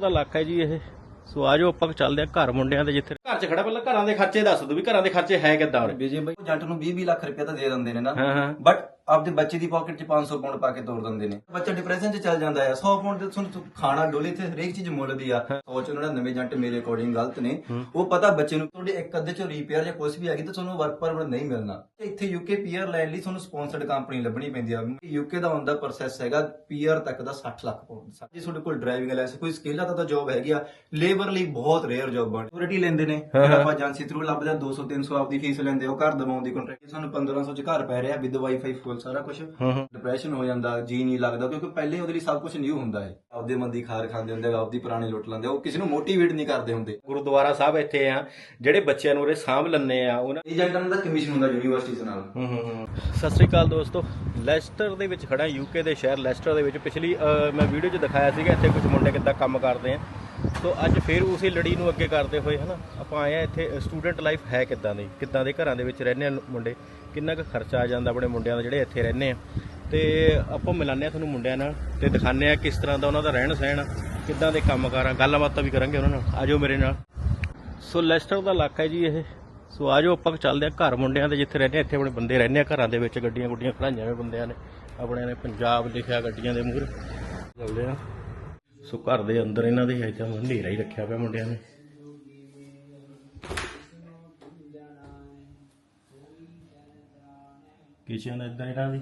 ਦਾ ਇਲਾਕਾ ਹੈ ਜੀ ਇਹ। ਸੋ ਆਜੋ ਆਪਾਂ ਚੱਲਦੇ ਆ ਘਰ ਮੁੰਡਿਆਂ ਦੇ ਜਿੱਥੇ ਘਰ 'ਚ ਖੜਾ ਪਹਿਲਾਂ ਘਰਾਂ ਦੇ ਖਰਚੇ ਦੱਸ ਦੋ ਵੀ ਘਰਾਂ ਦੇ ਖਰਚੇ ਹੈ ਕਿੱਦਾਂ ਉਰੇ? ਵਿਜੇ ਬਾਈ ਏਜੰਟ ਨੂੰ 20 20 ਲੱਖ ਰੁਪਏ ਤਾਂ ਦੇ ਦਿੰਦੇ ਨੇ ਨਾ। ਹਾਂ ਹਾਂ। ਬਟ ਆਪਦੇ ਬੱਚੇ ਦੀ ਪਾਕਟ 'ਚ 500 ਪਾਉਂਡ ਪਾ ਕੇ ਤੋੜ ਦਿੰਦੇ ਨੇ। ਬੱਚਾ ਡਿਪਰੈਸ਼ਨ 'ਚ ਚੱਲ ਜਾਂਦਾ ਹੈ 100 ਪਾਉਂਡ ਦੇ ਤੁਹਾਨੂੰ ਖਾਣਾ ਡੋਲੀ ਤੇ ਹਰੇਕ ਚੀਜ਼ ਮੁੱਲ ਦੀ ਆ। ਸੋਚ ਉਹਨਾਂ ਦਾ ਨਵੇਂ ਏਜੰਟ ਮੇਰੇ ਅਕੋਰਡਿੰਗ ਗਲਤ ਨੇ। ਉਹ ਪਤਾ ਬੱਚੇ ਨੂੰ ਤੁਹਾਡੇ ਇੱਕ ਅੱਧੇ ਚੋਂ ਰਿਪੇਅਰ ਜਾਂ ਕੁਝ ਵੀ ਆ ਗਈ ਤਾਂ ਤੁਹਾਨੂੰ ਵਰਕ ਪਰਮਿਟ ਨਹੀਂ ਮਿਲਣਾ। ਇੱਥੇ ਯੂਕੇ ਪੀਆਰ ਲੈਣ ਲਈ ਤੁਹਾਨੂੰ ਸਪਾਂਸਰਡ ਕੰਪਨੀ ਲੱਭਣੀ ਪੈਂਦੀ ਆ। ਯੂਕੇ ਦਾ ਹੁੰਦਾ ਪ੍ਰੋਸੈਸ ਹੈਗਾ ਪੀਆਰ ਤੱਕ ਦਾ 60 ਲੱਖ ਪਾਉਂਡ ਜੇ ਤੁਹਾਡੇ ਕੋਲ ਡਰਾਈਵਿੰਗ ਲਾਇਸੈਂਸ ਕੋਈ ਸਕਿੱਲ ਆ ਤਾਂ ਜੌਬ ਹੈਗੀ ਆ। ਲੇਬਰ ਲਈ ਬਹੁਤ ਰੇਅਰ ਜੌਬ ਬਣ ਸਿਕਿਉਰਿਟੀ ਲੈਂਦੇ ਨੇ। ਆਪਾਂ ਏਜੰਸੀ ਥਰੂ ਲੱਭਦੇ ਆ 200 300 ਆਪਦੀ ਫੀਸ ਲੈਂਦੇ ਆ, ਉਹ ਘਰ ਦਵਾਉਣ ਦੀ ਕੰਟਰੈਕਟ ਸਾਨੂੰ 1500 ਚ ਘਰ ਪੈ ਰਿਹਾ ਵਿਦ ਵਾਈਫਾਈ ਫੁੱਲ ਸਾਰਾ ਕੁਝ ਡਿਪਰੈਸ਼ਨ ਹੋ। ਜਾਂਦਾ ਜੀ ਨਹੀਂ ਲੱਗਦਾ ਕਿਉਂਕਿ ਪਹਿਲੇ ਉਹਦੇ ਲਈ ਸਭ ਕੁਝ ਨਿਊ ਹੁੰਦਾ ਹੈ। ਆਪਦੇ ਮੰਦੀ ਖਾਰ ਖਾਂਦੇ ਹੁੰਦੇ ਆ, ਆਪਦੀ ਪੁਰਾਣੀ ਲੁੱਟ ਲੈਂਦੇ ਉਹ ਕਿਸੇ ਨੂੰ ਮੋਟੀਵੇਟ ਨਹੀਂ ਕਰਦੇ ਹੁੰਦੇ। ਗੁਰਦੁਆਰਾ ਸਾਹਿਬ ਇੱਥੇ ਆ ਜਿਹੜੇ ਬੱਚਿਆਂ ਨੂੰ ਉਰੇ ਸਾਂਭ ਲੰਨੇ ਆ ਉਹਨਾਂ ਏਜੰਟਾਂ ਦਾ ਕਮਿਸ਼ਨ ਹੁੰਦਾ ਯੂਨੀਵਰਸਿਟੀ ਦੇ ਨਾਲ। ਸਤਿ ਸ੍ਰੀ ਅਕਾਲ ਦੋਸਤੋ। ਲੈਸਟਰ ਦੇ ਵਿੱਚ ਖੜਾ ਯੂਕੇ ਦੇ ਸ਼ਹਿਰ ਲੈਸਟਰ ਦੇ ਵਿੱਚ। ਪਿਛਲੀ ਮੈਂ ਵੀਡੀਓ 'ਚ ਦਿਖਾਇਆ ਸੀਗਾ ਇੱਥੇ ਕੁਝ ਮੁੰਡੇ ਕਿੱਦਾਂ ਕੰਮ ਕਰਦੇ ਆ। ਸੋ ਅੱਜ ਫੇਰ ਉਸੇ ਲੜੀ ਨੂੰ ਅੱਗੇ ਕਰਦੇ ਹੋਏ ਹਨਾ? ਆਪਾਂ ਆਏ ਆ ਇੱਥੇ ਸਟੂਡੈਂਟ ਲਾਈਫ ਹੈ ਕਿੱਦਾਂ ਦੀ? ਕਿੱਦਾਂ ਦੇ ਘਰਾਂ ਦੇ ਵਿੱਚ ਰਹਿੰਦੇ ਆ ਮੁੰਡੇ? ਕਿੰਨਾ ਕੁ ਖਰਚਾ ਆ ਜਾਂਦਾ ਆਪਣੇ ਮੁੰਡਿਆਂ ਦਾ ਜਿਹੜੇ ਇੱਥੇ ਰਹਿੰਦੇ ਆ। ਤੇ ਆਪਾਂ ਮਿਲਾਨੇ ਆ ਤੁਹਾਨੂੰ ਮੁੰਡਿਆਂ ਨਾਲ ਤੇ ਦਿਖਾਣੇ ਆ ਕਿਸ ਤਰ੍ਹਾਂ ਦਾ ਉਹਨਾਂ ਦਾ ਰਹਿਣ ਸਹਿਣ, ਕਿੱਦਾਂ ਦੇ ਕੰਮਕਾਰ ਆ ਗੱਲਬਾਤਾਂ ਵੀ ਕਰਾਂਗੇ ਉਹਨਾਂ ਨਾਲ। ਆਜੋ ਮੇਰੇ ਨਾਲ। ਸੋ ਲੈਸਟਰ ਦਾ ਇਲਾਕਾ ਹੈ ਜੀ ਇਹ। ਸੋ ਆਜੋ ਆਪਾਂ ਚੱਲਦੇ ਆ ਘਰ ਮੁੰਡਿਆਂ ਦੇ ਜਿੱਥੇ ਰਹਿੰਦੇ ਆ, ਇੱਥੇ ਆਪਣੇ ਬੰਦੇ ਰਹਿੰਦੇ ਆ ਘਰਾਂ ਦੇ ਵਿੱਚ, ਗੱਡੀਆਂ ਗੁੱਡੀਆਂ ਖੜਾਈਆਂ ਹੋਏ ਬੰਦਿਆਂ ਨੇ, ਆਪਣੇ ਨੇ ਪੰਜਾਬ ਲਿਖਿਆ ਗੱਡੀਆਂ ਦੇ ਮੂਹਰੇ। ਚੱਲਦੇ ਆ ਸੋ ਘਰ ਦੇ ਅੰਦਰ ਇਹਨਾਂ ਦੇ ਇੱਥੇ ਹਨੇਰਾ ਹੀ ਰੱਖਿਆ ਪਿਆ ਮੁੰਡਿਆਂ ਨੇ। ਕਿਚਨ ਇਦਾਂ ਇਹਨਾਂ ਦੀ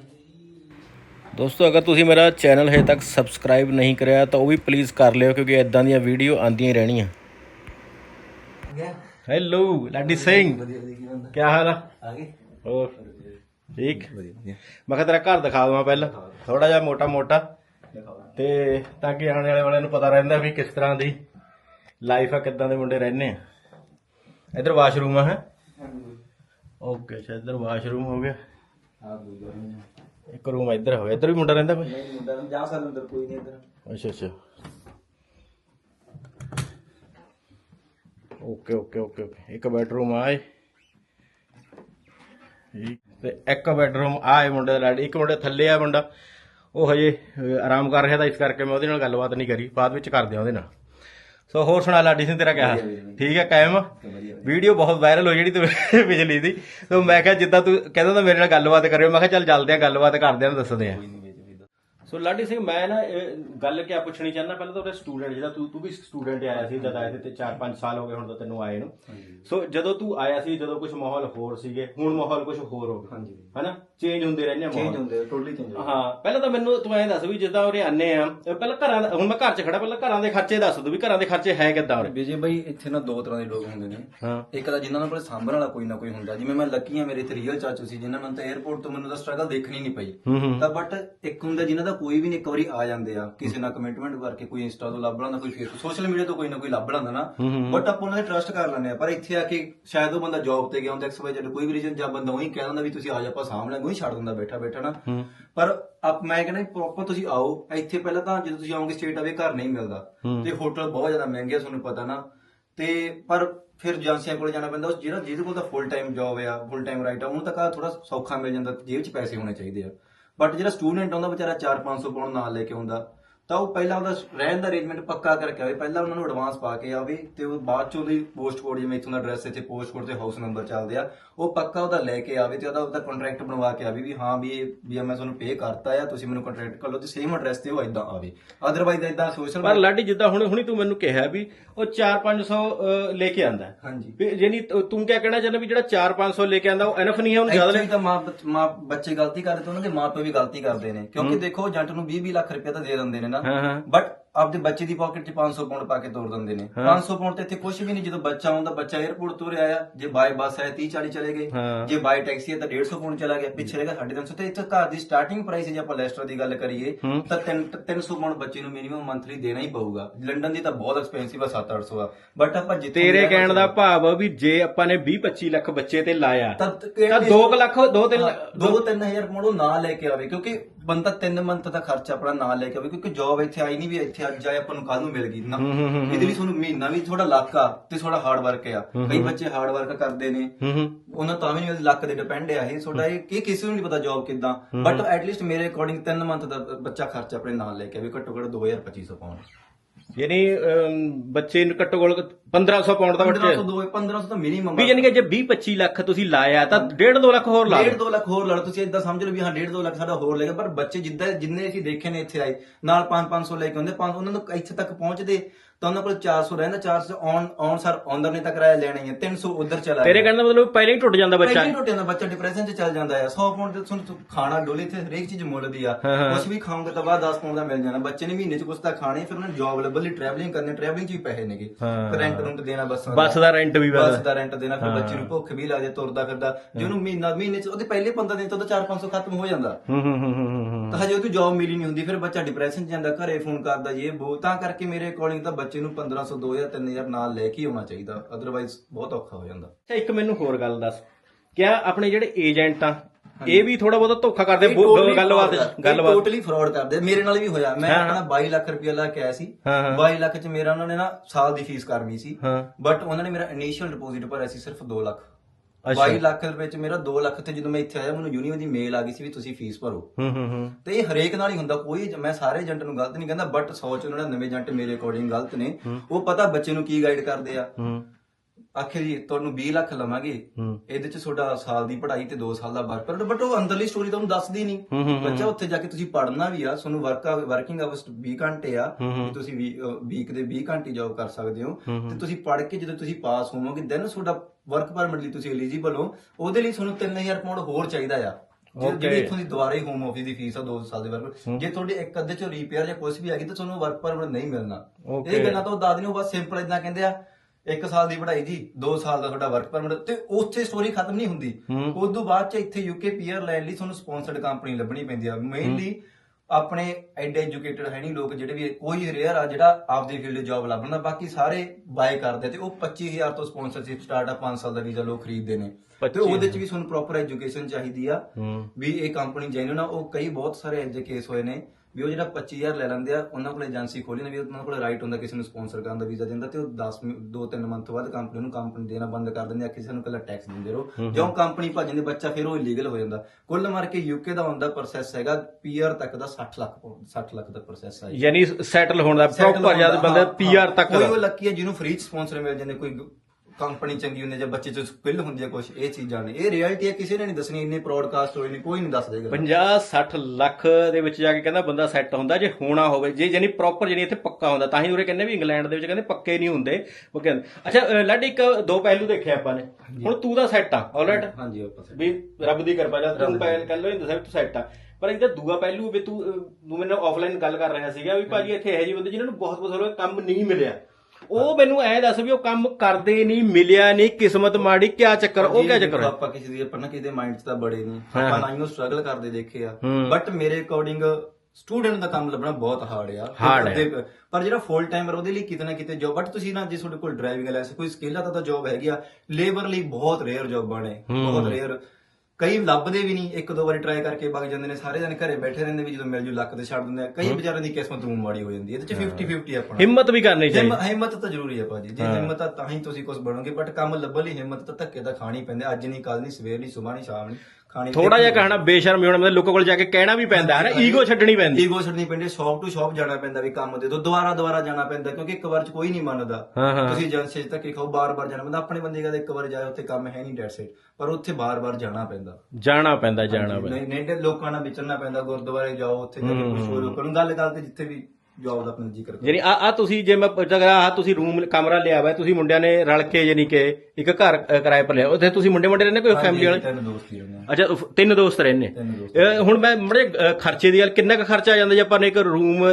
ਦੋਸਤੋ ਅਗਰ ਤੁਸੀਂ ਮੇਰਾ ਚੈਨਲ ਹਜੇ ਤੱਕ ਸਬਸਕ੍ਰਾਈਬ ਨਹੀਂ ਕਰਿਆ ਤਾਂ ਉਹ ਵੀ ਪਲੀਜ਼ ਕਰ ਲਿਓ ਕਿਉਂਕਿ ਇਦਾਂ ਦੀਆਂ ਵੀਡੀਓ ਆਉਂਦੀਆਂ ਹੀ ਰਹਿਣੀਆਂ। ਹੈਲੋ ਲਾਡੀ ਸਿੰਘ। ਕੀ ਹਾਲ ਆ? ਆ ਗਏ? ਹੋਰ? ਠੀਕ। ਮੈਂ ਕਿਹਾ ਤੇਰਾ ਘਰ ਦਿਖਾ ਦਵਾਂ ਪਹਿਲਾਂ। ਥੋੜਾ ਜਿਹਾ ਮੋਟਾ ਮੋਟਾ। ਤੇ ਤਾਂ ਕਿ ਆਉਣ ਵਾਲੇ ਵਾਲਿਆਂ ਨੂੰ ਪਤਾ ਰਹਿੰਦਾ ਵੀ ਕਿਸ ਤਰ੍ਹਾਂ ਦੀ ਲਾਈਫ ਆ ਕਿੱਦਾਂ ਦੇ ਮੁੰਡੇ ਰਹਿੰਦੇ ਆ। ਇਧਰ ਵਾਸ਼ਰੂਮ ਆ ਹੈ? ਓਕੇ ਅੱਛਾ ਇਧਰ ਵਾਸ਼ਰੂਮ ਹੋ ਗਿਆ। ਦੂਜਾ ਇੱਕ ਰੂਮ ਇੱਧਰ ਹੋਇਆ ਇੱਧਰ ਵੀ ਮੁੰਡਾ ਰਹਿੰਦਾ ਕੋਈ? ਨਹੀਂ ਮੁੰਡਾ ਨੂੰ ਜਾ ਸਕਦਾ ਅੰਦਰ ਕੋਈ ਨਹੀਂ ਅੰਦਰ ਅੱਛਾ ਅੱਛਾ। Okay okay okay okay. ਇੱਕ ਬੈਡਰੂਮ ਆ ਏ ਠੀਕ। ਤੇ ਇੱਕ ਬੈਡਰੂਮ ਆ ਏ ਮੁੰਡੇ ਦਾ ਲਾਡੀ ਇੱਕ ਮੁੰਡੇ ਥੱਲੇ ਆ ਮੁੰਡਾ। ਉਹ ਹਜੇ ਆਰਾਮ ਕਰ ਰਿਹਾ ਤਾਂ ਇਸ ਕਰਕੇ ਮੈਂ ਉਹਦੇ ਨਾਲ ਗੱਲਬਾਤ ਨਹੀਂ ਕਰੀ। ਬਾਅਦ ਵਿੱਚ ਕਰਦੇ ਆ ਉਹਦੇ ਨਾਲ। ਸੋ ਹੋਰ ਸੁਣਾ ਲਾਡੀ ਸਿੰਘ ਤੇਰਾ ਕਿਹਾ ਠੀਕ ਹੈ ਕਾਇਮ? ਵੀਡੀਓ ਬਹੁਤ ਵਾਇਰਲ ਹੋਈ ਜਿਹੜੀ ਤੂੰ ਪਿਛਲੀ ਦੀ। ਸੋ ਮੈਂ ਕਿਹਾ ਜਿੱਦਾਂ ਤੂੰ ਕਹਿੰਦਾ ਤਾਂ ਮੇਰੇ ਨਾਲ ਗੱਲਬਾਤ ਕਰਿਓ ਮੈਂ ਕਿਹਾ ਚੱਲ ਚੱਲਦੇ ਆ ਗੱਲਬਾਤ ਕਰਦੇ ਆ ਦੱਸਦੇ ਆ ਸੋ ਲਾਡੀ ਸਿੰਘ ਮੈਂ ਨਾ ਇਹ ਗੱਲ ਕਿਆ ਪੁੱਛਣੀ ਚਾਹੁੰਦਾ? ਪਹਿਲਾਂ ਤਾਂ ਉਹਦੇ ਸਟੂਡੈਂਟ ਜਿਹੜਾ ਤੂੰ ਤੂੰ ਵੀ ਸਟੂਡੈਂਟ ਆਇਆ ਸੀ ਜਦ ਆਏ ਤੇ 4-5 ਸਾਲ ਹੋ ਗਏ ਹੁਣ ਤਾਂ ਤੈਨੂੰ ਆਏ ਨੂੰ। ਸੋ ਜਦੋਂ ਤੂੰ ਆਇਆ ਸੀ ਜਦੋਂ ਕੁਝ ਮਾਹੌਲ ਹੋਰ ਸੀਗੇ ਹੁਣ ਮਾਹੌਲ ਕੁਝ ਹੋਰ ਹੋ ਗਿਆ। ਹਾਂਜੀ। ਹਨਾ? ਚੇਂਜ ਹੁੰਦੇ ਰਹਿੰਦੇ ਆ ਚੇਂਜ ਮਾਹੌਲ। ਹੁੰਦੇ ਟੋਟਲੀ ਚੇਂਜ ਹਾਂ ਪਹਿਲਾਂ ਤਾਂ ਮੈਨੂੰ ਤੂੰ ਐਂ ਦੱਸ ਵੀ ਜਿੱਦਾਂ ਉਰੇ ਆਨੇ ਆ ਪਹਿਲਾਂ ਘਰਾਂ ਹੁਣ ਮੈਂ ਘਰ 'ਚ ਖੜਾ ਪਹਿਲਾਂ ਘਰਾਂ ਦੇ ਖਰਚੇ ਦੱਸ ਦੋ ਵੀ ਘਰਾਂ ਦੇ ਖਰਚੇ ਹੈ ਕਿੱਦਾਂ ਉਰੇ? ਵਿਜੇ ਬਾਈ ਇੱਥੇ ਨਾ ਦੋ ਤਰ੍ਹਾਂ ਦੇ ਲੋਕ ਹੁੰਦੇ ਨੇ। ਹਾਂ। ਇੱਕ ਤਾਂ ਜਿਨ੍ਹਾਂ ਨਾਲ ਸਾਂਭਣ ਵਾਲਾ ਕੋਈ ਨਾ ਕੋਈ ਹੁੰਦਾ। ਜਿਵੇਂ ਮੈਂ ਲੱਕੀ ਆ ਮੇਰੇ ਤੇ ਰੀਅਲ ਚਾਚੂ ਸੀ ਜਿਨ੍ਹਾਂ ਨੂੰ ਤਾਂ 에어ਪੋਰਟ ਤੋਂ ਮੈਨੂੰ ਤਾਂ ਸਟਰਗਲ ਦੇਖਣੀ ਨਹੀਂ ਪਈ। ਤਾਂ ਬਟ ਇੱਕ ਹੁੰਦਾ ਜਿਨ੍ਹਾਂ ਦਾ ਕੋਈ ਵੀ ਨਹੀਂ ਇੱਕ ਵਾਰੀ ਆ ਜਾਂਦੇ ਆ ਕਿਸੇ ਨਾਲ ਕਮਿਟਮੈਂਟ ਕਰਕੇ ਕੋਈ ਇੰਸਟਾ ਤੋਂ ਲੱਭ ਲੈਂਦਾ ਕੋਈ ਫੇਸਬੁੱਕ ਸੋਸ਼ਲ ਮੀਡੀਆ ਤੋਂ ਕੋਈ ਨਾ ਕੋਈ ਲੱਭ ਲੈਂਦਾ ਨਾ। ਬਟ ਆਪਾਂ ਉਹਨਾਂ ਦੇ ਟਰਸਟ ਕਰ ਲੈਂਦੇ ਆ ਪਰ ਇੱਥੇ ਆ ਕੇ ਸ਼ਾਇਦ ਉਹ ਬੰਦਾ ਜੌਬ ਤੇ ਗਿਆ ਹੁੰਦਾ ਐਕਸ ਵਾਈ ਜ਼ੈਡ ਕੋਈ ਵੀ ਰੀਜ਼ਨ ਜਾਂ ਬੰਦਾ ਉਹੀ ਕਹਿ ਦਿੰਦਾ ਵੀ ਤੁਸੀਂ ਆ ਜਾ ਆਪਾਂ ਲਾਂਗੇ ਉਹੀ ਛੱਡ ਦਿੰਦਾ ਬੈਠਾ ਬੈਠਾ ਨਾ। ਪਰ ਆਪ ਮੈਂ ਕਹਿੰਦਾ ਪ੍ਰੋਪਰ ਤੁਸੀਂ ਆਓ ਇੱਥੇ ਪਹਿਲਾਂ ਤਾਂ ਜਦੋਂ ਤੁਸੀਂ ਆਓਗੇ ਸਟੇਟ ਆਵੇ ਘਰ ਨਹੀਂ ਮਿਲਦਾ। ਤੇ ਹੋਟਲ ਬਹੁਤ ਜ਼ਿਆਦਾ ਮਹਿੰਗੇ ਆ ਤੁਹਾਨੂੰ ਪਤਾ ਨਾ। ਤੇ ਪਰ ਫਿਰ ਏਜੰਸੀਆਂ ਕੋਲ ਜਾਣਾ ਪੈਂਦਾ ਉਸ ਜਿਹੜਾ ਜਿਹਦੇ ਕੋਲ ਤਾਂ ਫੁੱਲ ਟਾਈਮ ਜੌਬ ਆ ਫੁੱਲ ਟਾਈਮ ਰਾਈਟ ਆ ਉਹਨੂੰ ਤਾਂ ਕਾ ਥੋੜਾ ਸੌਖਾ ਮਿਲ ਜਾਂਦਾ ਜੇਬ 'ਚ ਪੈਸੇ ਹੋਣੇ ਚਾਹੀਦੇ ਆ। ਬਟ ਜਿਹੜਾ ਸਟੂਡੈਂਟ ਆਉਂਦਾ ਵਿਚਾਰਾ 4-500 ਪਾਉਣ ਨਾਲ ਲੈ ਕੇ ਆਉਂਦਾ। ਤਾਂ ਉਹ ਪਹਿਲਾਂ ਉਹਦਾ ਰਹਿਣ ਦਾ ਅਰੇਂਜਮੈਂਟ ਪੱਕਾ ਕਰਕੇ ਆਵੇ। ਪਹਿਲਾਂ ਉਹਨਾਂ ਨੂੰ ਐਡਵਾਂਸ ਪਾ ਕੇ ਆਵੇ ਤੇ ਉਹ ਬਾਅਦ ਚ ਉਹਦੀ ਪੋਸਟ ਕੋਡ ਜਿਵੇਂ ਇੱਥੋਂ ਦਾ ਐਡਰੈਸ ਇੱਥੇ ਪੋਸਟ ਕੋਡ ਤੇ ਹਾਊਸ ਨੰਬਰ ਚੱਲਦੇ ਆ ਉਹ ਪੱਕਾ ਉਹਦਾ ਲੈ ਕੇ ਆਵੇ ਤੇ ਉਹਦਾ ਉਹਦਾ ਕੰਟਰੈਕਟ ਬਣਵਾ ਕੇ ਆਵੇ ਵੀ ਹਾਂ ਵੀ ਇਹ ਵੀ ਮੈਂ ਤੁਹਾਨੂੰ ਪੇ ਕਰਤਾ ਆ ਤੁਸੀਂ ਮੈਨੂੰ ਕੰਟਰੈਕਟ ਕਰ ਲਓ ਤੇ ਸੇਮ ਐਡਰੈਸ ਤੇ ਉਹ ਇਦਾਂ ਆਵੇ। ਅਦਰਵਾਈਜ਼ ਇਦਾਂ ਸੋਸ਼ਲ ਪਰ ਲਾਡੀ ਜਿੱਦਾਂ ਹੁਣ ਹੁਣੀ ਤੂੰ ਮੈਨੂੰ ਕਿਹਾ ਵੀ ਉਹ 4-500 ਲੈ ਕੇ ਆਂਦਾ। ਹਾਂਜੀ। ਯਾਨੀ ਤੂੰ ਕਿਆ ਕਹਿਣਾ ਚਾਹੁੰਦਾ ਵੀ ਜਿਹੜਾ 4-500 ਲੈ ਕੇ ਆਂਦਾ ਉਹ ਐਨਫ ਨਹੀਂ ਹੈ ਉਹਨੂੰ ਜ਼ਿਆਦਾ ਲੈ ਤਾਂ ਮਾਂ ਬੱਚ- ਮਾਂ ਗਲਤੀ ਕਰਦੇ ਤੇ ਉਹਨਾਂ ਦੇ ਮਾਪੇ ਵੀ ਗਲਤੀ ਕਰਦੇ ਨੇ। ਕਿਉਂਕਿ ਦੇਖੋ ਏਜੰਟ ਨੂੰ 20 20 ਲੱਖ ਰੁਪਏ ਤਾਂ ਦੇ ਦਿੰਦੇ ਨੇ। ਹਾਂ ਹਾਂ। ਬਟ ਆਪਦੇ ਬੱਚੇ ਦੀ ਪਾਕਟ 'ਚ 500 ਪਾਉਂਡ ਪਾ ਕੇ ਤੋੜ ਦਿੰਦੇ ਨੇ। 500 ਪਾਉਂਡ ਤੇ ਇੱਥੇ ਕੁਝ ਵੀ ਨਹੀਂ ਜਦੋਂ ਬੱਚਾ ਆਉਂਦਾ ਬੱਚਾ 에어ਪੋਰਟ ਤੋਂ ਰਿਹਾ ਆ ਜੇ ਬਾਈ ਬੱਸ ਹੈ 30 40 ਚਲੇ ਗਏ। ਜੇ ਬਾਈ ਟੈਕਸੀ ਹੈ ਤਾਂ 150 ਪਾਉਂਡ ਚਲਾ ਗਿਆ। ਪਿੱਛੇ ਰਹੇਗਾ 350 ਤੇ ਇੱਥੇ ਘਰ ਦੀ ਸਟਾਰਟਿੰਗ ਪ੍ਰਾਈਸ ਜੇ ਆਪਾਂ ਲੈਸਟਰ ਦੀ ਗੱਲ ਕਰੀਏ ਤਾਂ 300 ਪਾਉਂਡ ਬੱਚੇ ਨੂੰ ਮਿਨੀਮਮ ਮੰਥਲੀ ਦੇਣਾ ਹੀ ਪਊਗਾ। ਲੰਡਨ ਦੀ ਤਾਂ ਬਹੁਤ ਐਕਸਪੈਂਸਿਵ ਆ 7-800 ਆ। ਬਟ ਆਪਾਂ ਜਿੱਥੇ ਤੇਰੇ ਕਹਿਣ ਦਾ ਭਾਵ ਵੀ ਜੇ ਆਪਾਂ ਨੇ 20-25 ਲੱਖ ਬੱਚੇ ਤੇ ਲਾਇਆ ਤਾਂ ਤਾਂ 2 ਲੱਖ 2-3 ਦੋ ਤਿੰਨ ਹਜ਼ਾਰ ਪਾਉਂਡ ਉਹ ਨਾ ਲੈ ਕੇ ਆਵੇ ਕਿਉਂਕਿ ਬੰਦਾ 3 ਮੰਥ ਦਾ ਖਰਚਾ ਆਪਣਾ ਨਾ ਲੈ ਕੇ ਆਵੇ ਕਿਉਂਕਿ ਜੌਬ ਇੱਥੇ ਆਈ ਨਹੀਂ ਵੀ ਇੱਥੇ ਅੱਜ ਆਏ ਆਪਾਂ ਨੂੰ ਕੱਲ ਨੂੰ ਮਿਲ ਗਈ ਨਾ। ਇਹਦੇ ਲਈ ਤੁਹਾਨੂੰ ਮਹੀਨਾ ਵੀ ਥੋੜਾ ਲੱਕ ਆ ਤੇ ਥੋੜਾ ਹਾਰਡ ਵਰਕ ਆ। ਕਈ ਬੱਚੇ ਹਾਰਡ ਵਰਕ ਕਰਦੇ ਨੇ। ਉਹਨਾਂ ਤਾਂ ਵੀ ਨਹੀਂ ਲੱਕ ਦੇ ਡਿਪੈਂਡ ਆ ਇਹ ਤੁਹਾਡਾ ਇਹ ਕਿ ਕਿਸੇ ਨੂੰ ਨਹੀਂ ਪਤਾ ਜੌਬ ਕਿਦਾਂ। ਬਟ ਐਟਲੀਸਟ ਮੇਰੇ ਅਕੋਰਡਿੰਗ 3 ਮੰਥ ਦਾ ਬੱਚਾ ਖਰਚਾ ਆਪਣੇ ਨਾਲ ਲੈ ਕੇ ਆਵੇ ਘੱਟੋ ਘੱਟ 2250 ਪਾਉਂਡ ਯਾਨੀ ਅਮ, ਬੱਚੇ ਨੂੰ ਘੱਟੋ ਘੱਟ 1500 ਪਾਉਂਡ ਦਾ ਬੱਚਾ। 1500 1500 ਤਾਂ ਮਿਨੀਮਮ ਵੀ ਯਾਨੀ ਕਿ ਜੇ 20 25 ਲੱਖ ਤੁਸੀਂ ਲਾਇਆ ਤਾਂ 1.5 2 ਲੱਖ ਹੋਰ ਲਾ ਡੇਢ ਦਿਓ। ਦੋ ਲੱਖ ਹੋਰ ਲੜ ਤੁਸੀਂ ਇਦਾਂ ਸਮਝ ਲਓ ਵੀ ਹਾਂ ਡੇਢ ਦੋ ਲੱਖ ਸਾਡਾ ਹੋਰ ਲੱਗੇਗਾ ਪਰ ਬੱਚੇ ਜਿੱਦਾਂ ਜਿੰਨੇ ਅਸੀਂ ਦੇਖੇ ਨੇ ਇੱਥੇ ਆਏ ਨਾਲ 5-500 ਲੈ ਕੇ ਆਉਂਦੇ ਪੰਜ ਉਹਨਾਂ ਨੂੰ ਇੱਥੇ ਤੱਕ ਪਹੁੰਚਦੇ। ਤਾਂ ਉਹਨਾਂ ਕੋਲ 400 ਰਹਿੰਦਾ 400 ਆਉਣ ਆਉਣ ਸਰ ਆਉਂਦਰ ਨੇ ਤੱਕ ਕਿਰਾਇਆ ਲੈਣਾ ਹੀ ਹੈ 300 ਉਧਰ ਚਲਾ ਤੇਰੇ ਕਹਿਣ ਦਾ ਮਤਲਬ ਪਹਿਲਾਂ ਹੀ ਟੁੱਟ ਜਾਂਦਾ ਬੱਚਾ। ਪਹਿਲੀ ਟੁੱਟੇ ਦਾ ਬੱਚਾ ਡਿਪਰੈਸ਼ਨ 'ਚ ਚੱਲ ਜਾਂਦਾ ਹੈ 100 ਪਾਉਂਡ ਤੇ ਤੁਹਾਨੂੰ ਖਾਣਾ ਡੋਲੇ ਤੇ ਹਰੇਕ ਚੀਜ਼ ਮੁੱਲ ਦੀ ਆ ਕੁਝ ਵੀ ਖਾਓਗੇ ਤਾਂ ਬਾਅਦ 10 ਪਾਉਂਡ ਦਾ ਮਿਲ ਜਾਣਾ। ਬੱਚੇ ਨੇ ਮਹੀਨੇ 'ਚ ਕੁਝ ਤਾਂ ਖਾਣੇ ਫਿਰ ਉਹਨਾਂ ਜੌਬ ਲੱਭਣ ਲਈ ਟਰੈਵਲਿੰਗ ਕਰਨੀ ਟਰੈਵਲਿੰਗ 'ਚ ਵੀ ਪੈਸੇ ਨੇਗੇ। ਰੈਂਟ ਰੂੰਟ ਦੇਣਾ ਬੱਸਾਂ ਦਾ। ਬੱਸ ਦਾ ਰੈਂਟ ਵੀ ਬੱਸ। ਦਾ ਰੈਂਟ ਦੇਣਾ ਫਿਰ ਬੱਚੇ ਨੂੰ ਭੁੱਖ ਵੀ ਲੱਗਦੀ ਤੁਰਦਾ ਫਿਰਦਾ। ਜੇ ਉਹਨੂੰ ਮਹੀਨਾ ਮਹੀਨੇ 'ਚ ਉਹਦੇ ਪਹਿਲੇ 15 ਦਿਨ ਤੋਂ ਉਹਦਾ 4-500 ਖਤਮ ਹੋ ਜਾਂਦਾ। ਹੂੰ ਹੂੰ ਹੂੰ ਹੂੰ ਹੂੰ ਤਾਂ ਹਜੇ ਉਹਦੀ ਜੌਬ ਮਿਲੀ ਨਹੀਂ ਹੁੰਦੀ ਫਿਰ ਬੱਚਾ ਡਿਪਰੈਸ਼ਨ 'ਚ ਜਾਂਦਾ ਘਰੇ ਫੋਨ ਕਰਦਾ ਇਹ ਬੋ ਤਾਂ ਕਰਕੇ ਮੇਰੇ ਅਕੋਰਡਿੰਗ ਤਾਂ ਬੱਚੇ ਨੂੰ 1500 2000 3000 ਨਾਲ ਲੈ ਕੇ ਆਉਣਾ ਚਾਹੀਦਾ। ਅਦਰਵਾਈਜ਼ ਬਹੁਤ ਔਖਾ ਹੋ ਜਾਂਦਾ। ਅੱਛਾ ਇੱਕ ਮੈਨੂੰ ਹੋਰ ਗੱਲ ਦੱਸ। ਕਿਆ ਆਪਣੇ ਜਿਹੜੇ ਏਜੰਟ ਆ ਇਹ ਵੀ ਥੋੜਾ ਬਹੁਤਾ ਧੋਖਾ ਕਰਦੇ? ਗੱਲਬਾਤ ਗੱਲਬਾਤ। ਟੋਟਲੀ ਫਰਾਡ ਕਰਦੇ। ਮੇਰੇ ਨਾਲ ਵੀ ਹੋਇਆ। ਮੈਂ ਆਪਣਾ 22 ਲੱਖ ਰੁਪਏ ਲਾ ਕੇ ਆਇਆ ਸੀ। ਹਾਂ, ਹਾਂ। 22 ਲੱਖ 'ਚ ਮੇਰਾ ਉਹਨਾਂ ਨੇ ਨਾ ਸਾਲ ਦੀ ਫੀਸ ਕਰਨੀ ਸੀ। ਬਟ ਉਹਨਾਂ ਨੇ ਮੇਰਾ ਇਨੀਸ਼ੀਅਲ ਡਿਪੋਜ਼ਿਟ ਭਰਿਆ ਸੀ ਸਿਰਫ 2 ਲੱਖ। 22 ਲੱਖ ਰੁਪਏ 'ਚ ਮੇਰਾ 2 ਲੱਖ ਤੇ ਜਦੋਂ ਮੈਂ ਇੱਥੇ ਆਇਆ ਮੈਨੂੰ ਯੂਨੀਵਰ ਦੀ ਮੇਲ ਆ ਗਈ ਸੀ ਵੀ ਤੁਸੀਂ ਫੀਸ ਭਰੋ। ਹੂੰ ਹੂੰ ਹੂੰ। ਤੇ ਇਹ ਹਰੇਕ ਨਾਲ ਹੀ ਹੁੰਦਾ ਕੋਈ ਮੈਂ ਸਾਰੇ ਏਜੰਟ ਨੂੰ ਗਲਤ ਨਹੀਂ ਕਹਿੰਦਾ ਬਟ 100 ਚ ਉਹਨਾਂ ਨਵੇਂ ਏਜੰਟ ਮੇਰੇ ਅਕੋਰਡਿੰਗ ਗਲਤ ਨੇ। ਉਹ ਪਤਾ ਬੱਚੇ ਨੂੰ ਕੀ ਗਾਈਡ ਕਰਦੇ ਆ। ਹੂੰ ਆਖਿਰ ਜੀ ਤੁਹਾਨੂੰ 20 ਲੱਖ ਲਵਾਂਗੇ। ਹੂੰ। ਇਹਦੇ ਚ ਤੁਹਾਡਾ ਸਾਲ ਦੀ ਪੜ੍ਹਾਈ ਤੇ 2 ਸਾਲ ਦਾ ਵਰਕ ਪਰਮਿਟ ਬਟ ਉਹ ਅੰਦਰਲੀ ਸਟੋਰੀ ਤੁਹਾਨੂੰ ਦੱਸਦੀ ਨਹੀਂ। ਬੱਚਾ ਉੱਥੇ ਜਾ ਕੇ ਤੁਸੀਂ ਪੜ੍ਹਨਾ ਵੀ ਆ ਤੁਹਾਨੂੰ ਵਰਕ ਵਰਕਿੰਗ ਆਵਰਸ 20 ਘੰਟੇ ਆ ਵੀ ਤੁਸੀਂ ਵੀਕ ਦੇ 20 ਘੰਟੇ ਜੌਬ ਕਰ ਸਕਦੇ ਹੋ। ਤੇ ਤੁਸੀਂ ਪੜ੍ਹ ਕੇ ਜਦੋਂ ਤੁਸੀਂ ਪਾਸ ਹੋਵੋਗੇ ਦੈਨ ਤੁਹਾਡਾ ਵਰਕ ਪਰਮਿਟ ਲਈ ਤੁਸੀਂ ਐਲੀਜੀਬਲ ਹੋ। ਉਹਦੇ ਲਈ ਤੁਹਾਨੂੰ 3000 ਪਾਉਂਡ ਹੋਰ ਚਾਹੀਦਾ ਆ। ਜੇ- ਜਿਹੜੀ ਇੱਥੋਂ ਦੀ ਦੁਬਾਰੇ ਹੋਮ ਆਫਿਸ ਦੀ ਫੀਸ ਆ 2 ਸਾਲ ਦੇ ਵਰਕ ਜੇ ਤੁਹਾਡੇ ਇੱਕ ਅੱਧੇ ਚੋਂ ਰਿਪੇਅਰ ਜਾਂ ਕੁਝ ਵੀ ਆ ਗਈ ਤਾਂ ਤੁਹਾਨੂੰ ਵਰਕ ਪਰਮਿਟ ਨਹੀਂ ਮਿਲਣਾ। Okay. ਇਹ ਗੱਲਾਂ ਤਾਂ ਉਹ ਦੱਸਦੇ ਨੇ ਬਸ ਸਿੰਪਲ ਇਦਾਂ ਕਹਿੰਦੇ ਆ ਇੱਕ ਸਾਲ ਦੀ ਪੜ੍ਹਾਈ ਜੀ 2 ਸਾਲ ਦਾ ਤੁਹਾਡਾ ਵਰਕ ਪਰਮਿਟ ਤੇ ਉੱਥੇ ਸਟੋਰੀ ਖਤਮ ਨਹੀਂ ਹੁੰਦੀ। ਉਸ ਤੋਂ ਬਾਅਦ ਚ ਇੱਥੇ ਯੂਕੇ ਪੀਆਰ ਲੈਣ ਲਈ ਤੁਹਾਨੂੰ ਸਪਾਂਸਰਡ ਕੰਪਨੀ ਲੱਭਣੀ ਪੈਂਦੀ ਆ। ਮੇਨਲੀ ਆਪਣੇ ਐਡੇ ਐਜੂਕੇਟਡ ਹੈ ਨਹੀਂ ਲੋਕ ਜਿਹੜੇ ਵੀ ਕੋਈ ਰੇਅਰ ਆ ਜਿਹੜਾ ਆਪਦੀ ਫੀਲਡ ਜੌਬ ਲੱਭਦਾ ਬਾਕੀ ਸਾਰੇ ਬਾਏ ਕਰਦੇ ਤੇ ਉਹ 25000 ਤੋਂ ਸਪਾਂਸਰਸ਼ਿਪ ਸਟਾਰਟ ਆ 5 ਸਾਲ ਦਾ ਵੀਜ਼ਾ ਲੋਕ ਖਰੀਦਦੇ ਨੇ। ਤੇ ਉਹਦੇ ਚ ਵੀ ਤੁਹਾਨੂੰ ਪ੍ਰੋਪਰ ਐਜੂਕੇਸ਼ਨ ਚਾਹੀਦੀ ਆ ਵੀ ਇਹ ਕੰਪਨੀ ਜੈਨੂਨ ਆ। ਉਹ ਕਈ ਬਹੁਤ ਸਾਰੇ ਐਜੇ ਕੇਸ ਹੋਏ ਨੇ। ਵੀ ਉਹ ਜਿਹੜਾ 25000 ਲੈ ਲੈਂਦੇ ਆ ਉਹਨਾਂ ਕੋਲ ਏਜੰਸੀ ਖੋਲੀ ਨੇ ਵੀ ਉਹਨਾਂ ਕੋਲ ਰਾਈਟ ਹੁੰਦਾ ਕਿਸੇ ਨੂੰ ਸਪਾਂਸਰ ਕਰਨ ਦਾ ਵੀਜ਼ਾ ਦਿੰਦਾ ਤੇ ਉਹ 10 2-3 ਮੰਥ ਬਾਅਦ ਕੰਪਨੀ ਨੂੰ ਕੰਪਨੀ ਦੇਣਾ ਬੰਦ ਕਰ ਦਿੰਦੇ ਆ ਕਿਸੇ ਨੂੰ ਕੱਲਾ ਟੈਕਸ ਦਿੰਦੇ ਰਹੋ। ਜਦੋਂ ਕੰਪਨੀ ਭੱਜ ਜਾਂਦੀ ਬੱਚਾ ਫਿਰ ਉਹ ਇਲੀਗਲ ਹੋ ਜਾਂਦਾ। ਕੁੱਲ ਮਾਰ ਕੇ ਯੂਕੇ ਦਾ ਹੁੰਦਾ ਪ੍ਰੋਸੈਸ ਹੈਗਾ ਪੀਆਰ ਤੱਕ ਦਾ 60 ਲੱਖ ਪਾਉਂਡ- 60 ਲੱਖ ਦਾ ਪ੍ਰੋਸੈਸ ਹੈ ਯਾਨੀ ਸੈਟਲ ਹੋਣ ਦਾ ਪ੍ਰੋਪਰ ਜਦ ਬੰਦਾ ਪੀਆਰ ਤੱਕ ਕੋਈ ਦਾ। ਉਹ ਲੱਕੀ ਹੈ ਜਿਹਨੂੰ ਫ੍ਰੀ ਸਪਾਂਸਰ ਮਿਲ ਜਾਂਦੇ ਕੋਈ ਕੰਪਨੀ ਚੰਗੀ ਹੁੰਦੀ ਹੈ ਜਾਂ ਬੱਚੇ ਚ ਸਕਿੱਲ ਹੁੰਦੀ ਹੈ ਕੁਝ ਇਹ ਚੀਜ਼ਾਂ ਨੇ। ਇਹ ਰਿਐਲਿਟੀ ਹੈ ਕਿਸੇ ਨੇ ਨਹੀਂ ਦੱਸਣੀ ਇੰਨੇ ਪ੍ਰੋਡਕਾਸਟ ਹੋਏ ਨੇ ਕੋਈ ਨਹੀਂ ਦੱਸ ਦੇਗਾ। 50 60 ਲੱਖ ਦੇ ਵਿੱਚ ਜਾ ਕੇ ਕਹਿੰਦਾ ਬੰਦਾ ਸੈੱਟ ਹੁੰਦਾ ਜੇ ਹੋਣਾ ਹੋਵੇ ਜੇ ਜਾਨੀ ਪ੍ਰੋਪਰ ਜਾਨੀ ਇੱਥੇ ਪੱਕਾ ਹੁੰਦਾ ਤਾਂ ਹੀ ਉਰੇ ਕਹਿੰਦੇ ਵੀ ਇੰਗਲੈਂਡ ਦੇ ਵਿੱਚ ਕਹਿੰਦੇ ਪੱਕੇ ਨਹੀਂ ਹੁੰਦੇ ਉਹ ਕਹਿੰਦੇ। ਅੱਛਾ ਲੱਡ ਇੱਕ ਦੋ ਪਹਿਲੂ ਦੇਖੇ ਆਪਾਂ ਨੇ। ਹੁਣ ਤੂੰ ਤਾਂ ਸੈੱਟ ਆ ਆਲਰਾਈਟ ਹਾਂਜੀ ਆਪਾਂ ਸਰ ਵੀ ਰੱਬ ਦੀ ਕਿਰਪਾ ਜਦ ਤੂੰ ਪਹਿਲ ਹੀ ਦੱਸਿਆ ਵੀ ਤੂੰ ਸੈੱਟ ਆ। ਪਰ ਇਹਦਾ ਦੂਆ ਪਹਿਲੂ ਵੀ ਤੂੰ ਮੈਨੂੰ ਆਫਲਾਈਨ ਗੱਲ ਕਰ ਰਿਹਾ ਸੀਗਾ ਵੀ ਭਾਜੀ ਇੱਥੇ ਇਹੋ ਜਿਹੇ ਬੰਦੇ ਜਿਨ੍ਹਾਂ ਨੂੰ ਬਹੁਤ ਬਹੁਤ ਸਾਰਾ ਕੰਮ ਨਹੀਂ ਮਿਲਿਆ। ਉਹ ਮੈਨੂੰ ਐ ਦੱਸ ਵੀ ਉਹ ਕੰਮ ਕਰਦੇ ਨਹੀਂ ਮਿਲਿਆ ਨਹੀਂ ਕਿਸਮਤ ਮਾੜੀ ਕਿਆ ਚੱਕਰ ਉਹ ਕਿਆ ਚੱਕਰ ਹੈ? ਆਪਾਂ ਕਿਸੇ ਦੀ ਆਪਾਂ ਨਾ ਕਿਸੇ ਦੇ ਮਾਈਂਡ 'ਚ ਤਾਂ ਬੜੇ ਨਹੀਂ। ਆਪਾਂ ਨਾ ਹੀ ਉਹ ਸਟਰਗਲ ਕਰਦੇ ਦੇਖੇ ਆ। ਹੂੰ। ਬਟ ਮੇਰੇ ਅਕੋਰਡਿੰਗ ਸਟੂਡੈਂਟ ਦਾ ਕੰਮ ਲੱਭਣਾ ਬਹੁਤ ਹਾਰਡ ਆ। Hard ਹੈ। ਤੇ ਪਰ ਜਿਹੜਾ ਫੁੱਲ ਟਾਈਮਰ ਉਹਦੇ ਲਈ ਕਿਤੇ ਨਾ ਕਿਤੇ ਜੋਬ ਬਟ ਤੁਸੀਂ ਨਾ ਜੇ ਤੁਹਾਡੇ ਕੋਲ ਡਰਾਈਵਿੰਗ ਲਾਇਸੈਂਸ ਕੋਈ ਸਕਿੱਲ ਆ ਤਾਂ ਤਾਂ ਜੋਬ ਹੈਗੀ ਆ। ਲੇਬਰ ਲਈ ਬਹੁਤ ਰੇਅਰ ਜੋਬਾਂ ਨੇ ਬਹੁਤ ਰੇਅਰ ਕਈ ਲੱਭਦੇ ਵੀ ਨਹੀਂ ਇੱਕ ਦੋ ਵਾਰੀ ਟਰਾਈ ਕਰਕੇ ਵਗ ਜਾਂਦੇ ਨੇ ਸਾਰੇ ਜਣੇ ਘਰੇ ਬੈਠੇ ਰਹਿੰਦੇ ਵੀ ਜਦੋਂ ਮਿਲ ਜੂ ਲੱਕ ਤੇ ਛੱਡ ਦਿੰਦੇ ਆ। ਕਈ ਵਿਚਾਰਿਆਂ ਦੀ ਕਿਸਮਤ ਰੂਮ ਮਾੜੀ ਹੋ ਜਾਂਦੀ ਹੈ ਇਹਦੇ ਚ 50 50 ਆਪਣਾ। ਹਿੰਮਤ ਵੀ ਕਰਨੀ ਚਾਹੀਦੀ। ਹਿੰਮ- ਹਿੰਮਤ ਤਾਂ ਜ਼ਰੂਰੀ ਹੈ ਭਾਜੀ। ਜੇ ਹਿੰਮਤ ਆ ਤਾਂ ਹੀ ਤੁਸੀਂ ਕੁਝ ਬਣੋਗੇ ਬਟ ਕੰਮ ਲੱਭਣ ਲਈ ਹਿੰਮਤ ਤਾਂ ਧੱਕੇ ਤਾਂ ਖਾਣੀ ਪੈਂਦਾ ਅੱਜ ਨਹੀਂ ਕੱਲ ਨਹੀਂ ਸਵੇਰ ਨਹੀਂ ਸਵੇਰ ਨਹੀਂ ਸ਼ਾਮ ਨਹੀਂ। ਖਾਣੀ ਥੋੜਾ ਜਿਹਾ ਕਹਿਣਾ ਬੇਸ਼ਰਮ ਹੋਣਾ ਮਤਲਬ ਲੋਕਾਂ ਕੋਲ ਜਾ ਕੇ ਕਹਿਣਾ ਵੀ ਪੈਂਦਾ ਹੈ ਨਾ ਈਗੋ ਛੱਡਣੀ ਪੈਂਦੀ। ਈਗੋ ਛੱਡਣੀ ਪੈਂਦੀ ਸ਼ੌਪ ਟੂ ਸ਼ੌਪ ਜਾਣਾ ਪੈਂਦਾ ਵੀ ਕੰਮ ਦੇ ਦੋ ਦੁਬਾਰਾ ਦੁਬਾਰਾ ਜਾਣਾ ਪੈਂਦਾ ਕਿਉਂਕਿ ਇੱਕ ਵਾਰ ਚ ਕੋਈ ਨਹੀਂ ਮੰਨਦਾ। ਹਾਂ ਹਾਂ। ਤੁਸੀਂ ਏਜੰਸੀ ਚ ਧੱਕੇ ਖਾਓ ਬਾਰ-ਬਾਰ ਜਾਣਾ ਪੈਂਦਾ ਆਪਣੇ ਬੰਦੇ ਕਹਿੰਦੇ ਇੱਕ ਵਾਰ ਜਾਏ ਉੱਥੇ ਕੰਮ ਹੈ ਨਹੀਂ ਡੈਟ ਸੈਟ ਪਰ ਉੱਥੇ ਬਾਰ-ਬਾਰ ਜਾਣਾ ਪੈਂਦਾ। ਜਾਣਾ ਪੈਂਦਾ ਜਾਣਾ ਪੈਂਦਾ। ਨਹੀਂ ਨਹੀਂ ਤੇ ਲੋਕਾਂ ਨਾਲ ਵਿਚਰਨਾ ਪੈਂਦਾ ਗੁਰਦੁਆਰੇ ਜਾਓ ਉੱਥੇ ਜਾ ਕੇ ਕੁਝ ਹੋਰ ਲੋਕਾਂ ਨੂੰ ਗੱਲ ਗੱਲ ਤੇ ਜਿੱਥੇ ਵੀ ਜੌਬ ਦਾ ਆਪਣਾ ਜ਼ਿਕਰ ਕਰੋ ਯਾਨੀ ਆ ਆ ਤੁਸੀਂ ਜੇ ਮੈਂ ਆ ਤੁਸੀਂ ਰੂਮ ਕਮਰਾ ਲਿਆ ਵਾ ਤੁਸੀਂ ਮੁੰਡਿਆਂ ਨੇ ਰਲ ਕੇ ਯਾਨੀ ਕਿ ਇੱਕ ਘਰ ਅ, ਕਿਰਾਏ ਪਰ ਲਿਆ। ਉੱਥੇ ਤੁਸੀਂ ਮੁੰਡੇ ਮੁੰਡੇ ਰਹਿੰਦੇ ਕੋਈ ਫੈਮਿਲੀ ਵਾਲੇ? ਤਿੰਨ ਦੋਸਤ ਹੀ ਹੁੰਦੇ ਆ। ਅੱਛਾ ਤਿੰਨ ਦੋਸਤ ਰਹਿੰਦੇ। ਤਿੰਨ ਦੋਸਤ ਅ, ਹੁਣ ਮੈਂ ਮੜੇ ਖਰਚੇ ਦੀ ਗੱਲ ਕਿੰਨਾ ਕੁ ਖਰਚਾ ਆ ਜਾਂਦਾ ਜੇ ਆਪਾਂ ਨੇ ਇੱਕ ਰੂਮ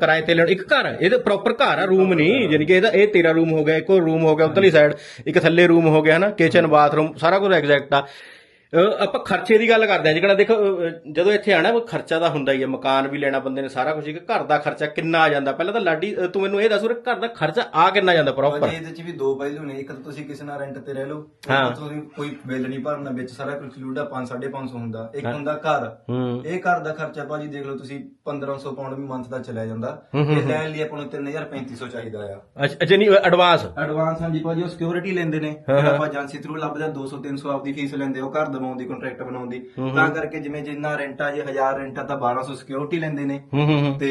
ਕਿਰਾਏ ਤੇ ਲੈਣ? ਇੱਕ ਘਰ ਇਹ ਤਾਂ ਪ੍ਰੋਪਰ ਘਰ ਆ ਰੂਮ ਨਹੀਂ। ਯਾਨੀ ਕਿ ਇਹਦਾ ਇਹ ਤੇਰਾ ਰੂਮ ਹੋ ਗਿਆ ਇੱਕ ਹੋਰ ਰੂਮ ਹੋ ਗਿਆ ਉਧਰਲੀ ਸਾਈਡ ਇੱਕ ਥੱਲੇ ਰੂਮ ਹੋ ਗਿਆ ਹਨਾ? ਕਿਚਨ ਬਾਥਰੂਮ ਸਾਰਾ ਕੁਝ ਐਗਜ਼ੈਕਟ ਆ। ਆਪਾਂ ਖਰਚੇ ਦੀ ਗੱਲ ਕਰਦੇ ਆ ਜਿਹੜਾ ਦੇਖੋ ਜਦੋਂ ਇੱਥੇ ਆਣਾ ਉਹ ਖਰਚਾ ਤਾਂ ਹੁੰਦਾ ਹੀ ਹੈ ਮਕਾਨ ਵੀ ਲੈਣਾ ਬੰਦੇ ਨੇ ਸਾਰਾ ਕੁਝ ਇੱਕ ਘਰ ਦਾ ਖਰਚਾ ਕਿੰਨਾ ਆ ਜਾਂਦਾ? ਪਹਿਲਾਂ ਤਾਂ ਲਾਡੀ ਤੂੰ ਮੈਨੂੰ ਇਹ ਦੱਸ ਉਰੇ ਘਰ ਦਾ ਖਰਚਾ ਆ ਕਿੰਨਾ ਜਾਂਦਾ ਪ੍ਰੋਪਰ ਇਹਦੇ ਚ ਵੀ ਦੋ ਪਹਿਲੂ ਨੇ ਇੱਕ ਤਾਂ ਤੁਸੀਂ ਕਿਸੇ ਨਾਲ ਰੈਂਟ ਤੇ ਰਹਿ ਲਓ ਤੁਸੀਂ ਕੋਈ ਬਿੱਲ ਨਹੀਂ ਭਰਨਾ ਵਿੱਚ ਸਾਰਾ ਕੁਝ include ਆ 5 550 ਹੁੰਦਾ ਇੱਕ ਹੁੰਦਾ ਘਰ। ਹੂੰ। ਇਹ ਘਰ ਦਾ ਖਰਚਾ ਭਾਜੀ ਦੇਖ ਲਓ ਤੁਸੀਂ 1500 ਪਾਉਂਡ ਵੀ ਮੰਥ ਦਾ ਚਲਿਆ ਜਾਂਦਾ। ਇਹ ਲੈਣ ਲਈ ਆਪਾਂ ਨੂੰ 3350 ਚਾਹੀਦਾ ਆ। ਅੱਛਾ ਨਹੀਂ ਐਡਵਾਂਸ ਐਡਵਾਂਸ ਹਾਂਜੀ ਭਾਜੀ ਉਹ ਸਿਕਿਉਰਿਟੀ ਲੈਂਦੇ ਨੇ। ਆਪਾਂ ਏਜੰਸੀ ਥਰੂ ਲੱਭਦੇ ਆ 200 300 ਆਪਦੀ ਫੀਸ ਲੈਂਦੇ ਉਹ ਘਰ ਦਵਾਉਣ ਦੀ ਕੰਟਰੈਕਟ ਬਣਾਉਣ ਦੀ। ਤਾਂ ਕਰਕੇ ਜਿਵੇਂ ਜਿੰਨਾ ਰੈਂਟ ਆ ਜੇ 1000 ਰੈਂਟ ਆ ਤਾਂ 1200 ਸਿਕਿਉਰਿਟੀ ਲੈਂਦੇ ਨੇ। ਤੇ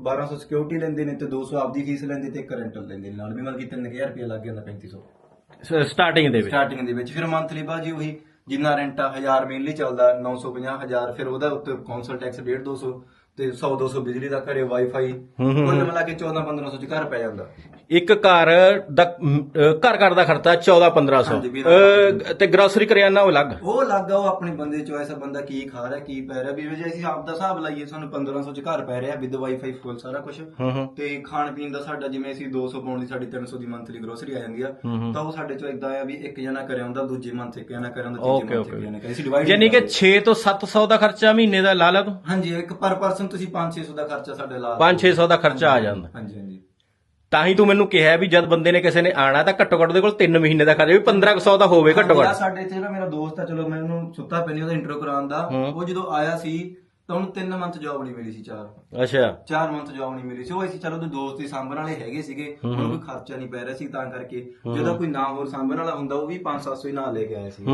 1200 ਸਿਕਿਉਰਿਟੀ ਲੈਂਦੇ ਨੇ ਤੇ 200 ਆਪਦੀ ਫੀਸ ਲੈਂਦੇ ਤੇ ਇੱਕ ਰੈਂਟਲ ਲੈਂਦੇ ਨਾਲ ਵੀ ਮਤਲਬ ਕਿ 3000 ਰੁਪਏ ਲੱਗ ਜਾਂਦਾ 3500 ਸਟਾਰਟਿੰਗ ਦੇ ਵਿੱਚ। ਸਟਾਰਟਿੰਗ ਦੇ ਵਿੱਚ। ਫਿਰ ਮੰਥਲੀ ਬਾਜੀ ਉਹੀ ਜਿੰਨਾ ਰੈਂਟ ਆ 1000 ਮੇਨਲੀ ਚੱਲਦਾ 950 1000 ਫਿਰ ਉਹਦਾ ਉੱਤੇ ਕੌਂਸਲ ਟੈਕਸ 1.5 200 ਤੇ 100 200 ਬਿਜਲੀ ਦਾ ਘਰੇ ਵਾਈਫਾਈ ਕੁੱਲ ਮਿਲਾ ਕੇ 14 1500 ਚ ਘਰ ਪੈ ਜਾਂਦਾ। ਇੱਕ ਘਰ ਦਾ ਘਰ ਘਰ ਦਾ ਖਰਚਾ 14 1500 ਹਾਂਜੀ, ਵੀਰ। ਅਹ, ਤੇ ਗਰੋਸਰੀ ਕਰਿਆਨਾ ਉਹ ਅਲੱਗ। ਉਹ ਲੱਗਾ ਉਹ ਆਪਣੇ ਬੰਦੇ ਚੋਇਸ ਆ ਬੰਦਾ ਕੀ ਖਾ ਰਿਹਾ ਕੀ ਪੈ ਰਿਹਾ। ਵੀ ਜੇ ਅਸੀਂ ਆਪ ਦਾ ਹਿਸਾਬ ਲਾਈਏ ਸਾਨੂੰ 1500 ਚ ਘਰ ਪੈ ਰਿਹਾ ਵਿਦ ਵਾਈਫਾਈ ਫੁੱਲ ਸਾਰਾ ਕੁਝ ਤੇ ਖਾਣ ਪੀਣ ਦਾ ਸਾਡਾ ਜਿਵੇਂ ਅਸੀਂ 200 ਪਾਉਣ ਦੀ ਸਾਡੀ 300 ਦੀ ਮੰਥਲੀ ਗਰੋਸਰੀ ਆ ਜਾਂਦੀ ਆ ਤਾਂ ਉਹ ਸਾਡੇ ਚੋਂ ਇਦਾਂ ਆ ਵੀ ਇੱਕ ਜਣਾ ਕਰਿਆ ਹੁੰਦਾ ਦੂਜੇ ਮੰਥ ਇੱਕ ਜਣਾ ਕਰਿਆ ਹੁੰਦਾ ਤੀਜੇ ਮੰਥ ਇੱਕ. ਜਣਾ ਕਰਿਆ। ਅਸੀਂ ਡਿਵਾਈਡ ਯਾਨੀ ਕਿ 6 ਤੋਂ 700 ਦਾ ਖਰਚਾ ਮਹੀਨੇ ਦਾ ਲਾ ਲਾ ਤੂੰ? ਹਾਂਜੀ ਇੱਕ ਪਰ ਪਰਸਨ ਤੁਸੀਂ 5-600 ਦਾ ਖਰਚਾ ਸਾਡੇ ਲਾ 5-600 ਦਾ ਖਰਚਾ ਆ ਜਾਂਦਾ। ਹਾਂਜੀ ਹਾਂਜੀ। ਤਾਂ ਹੀ ਤੂੰ ਮੈਨੂੰ ਕਿਹਾ ਵੀ ਜਦ ਬੰਦੇ ਨੇ ਕਿਸੇ ਨੇ ਆਣਾ ਤਾਂ ਘੱਟੋ ਘੱਟ ਉਹਦੇ ਕੋਲ 3 ਮਹੀਨੇ ਦਾ ਖਰਚਾ ਵੀ 1500 ਦਾ ਹੋਵੇ ਘੱਟੋ ਘੱਟ। ਸਾਡੇ ਇੱਥੇ ਨਾ ਮੇਰਾ ਦੋਸਤ ਆ ਚਲੋ ਮੈਂ ਉਹਨੂੰ ਸੁੱਤਾ ਪੈਣੀ ਉਹਦਾ ਇੰਟਰੋ ਕਰਾਉਣ ਦਾ। ਉਹ ਜਦੋਂ ਆਇਆ ਸੀ ਤਾਂ ਉਹਨੂੰ 3 ਮੰਥ ਜੌਬ ਨਹੀਂ ਮਿਲੀ ਸੀ ਚਾਰ। ਅੱਛਾ। 4 ਮੰਥ ਜੌਬ ਨਹੀਂ ਮਿਲੀ ਸੀ। ਉਹ ਅਸੀਂ ਚਲੋ ਉਹਦੇ ਦੋਸਤ ਹੀ ਸਾਂਭਣ ਵਾਲੇ ਹੈਗੇ ਸੀਗੇ। ਉਹਨੂੰ ਕੋਈ ਖਰਚਾ ਨਹੀਂ ਪੈ ਰਿਹਾ ਸੀ ਤਾਂ ਕਰਕੇ ਜਦੋਂ ਕੋਈ ਨਾ ਹੋਰ ਸਾਂਭਣ ਵਾਲਾ ਹੁੰਦਾ ਉਹ ਵੀ 5-700 ਹੀ ਨਾਲ ਲੈ ਕੇ ਆਇਆ ਸੀ।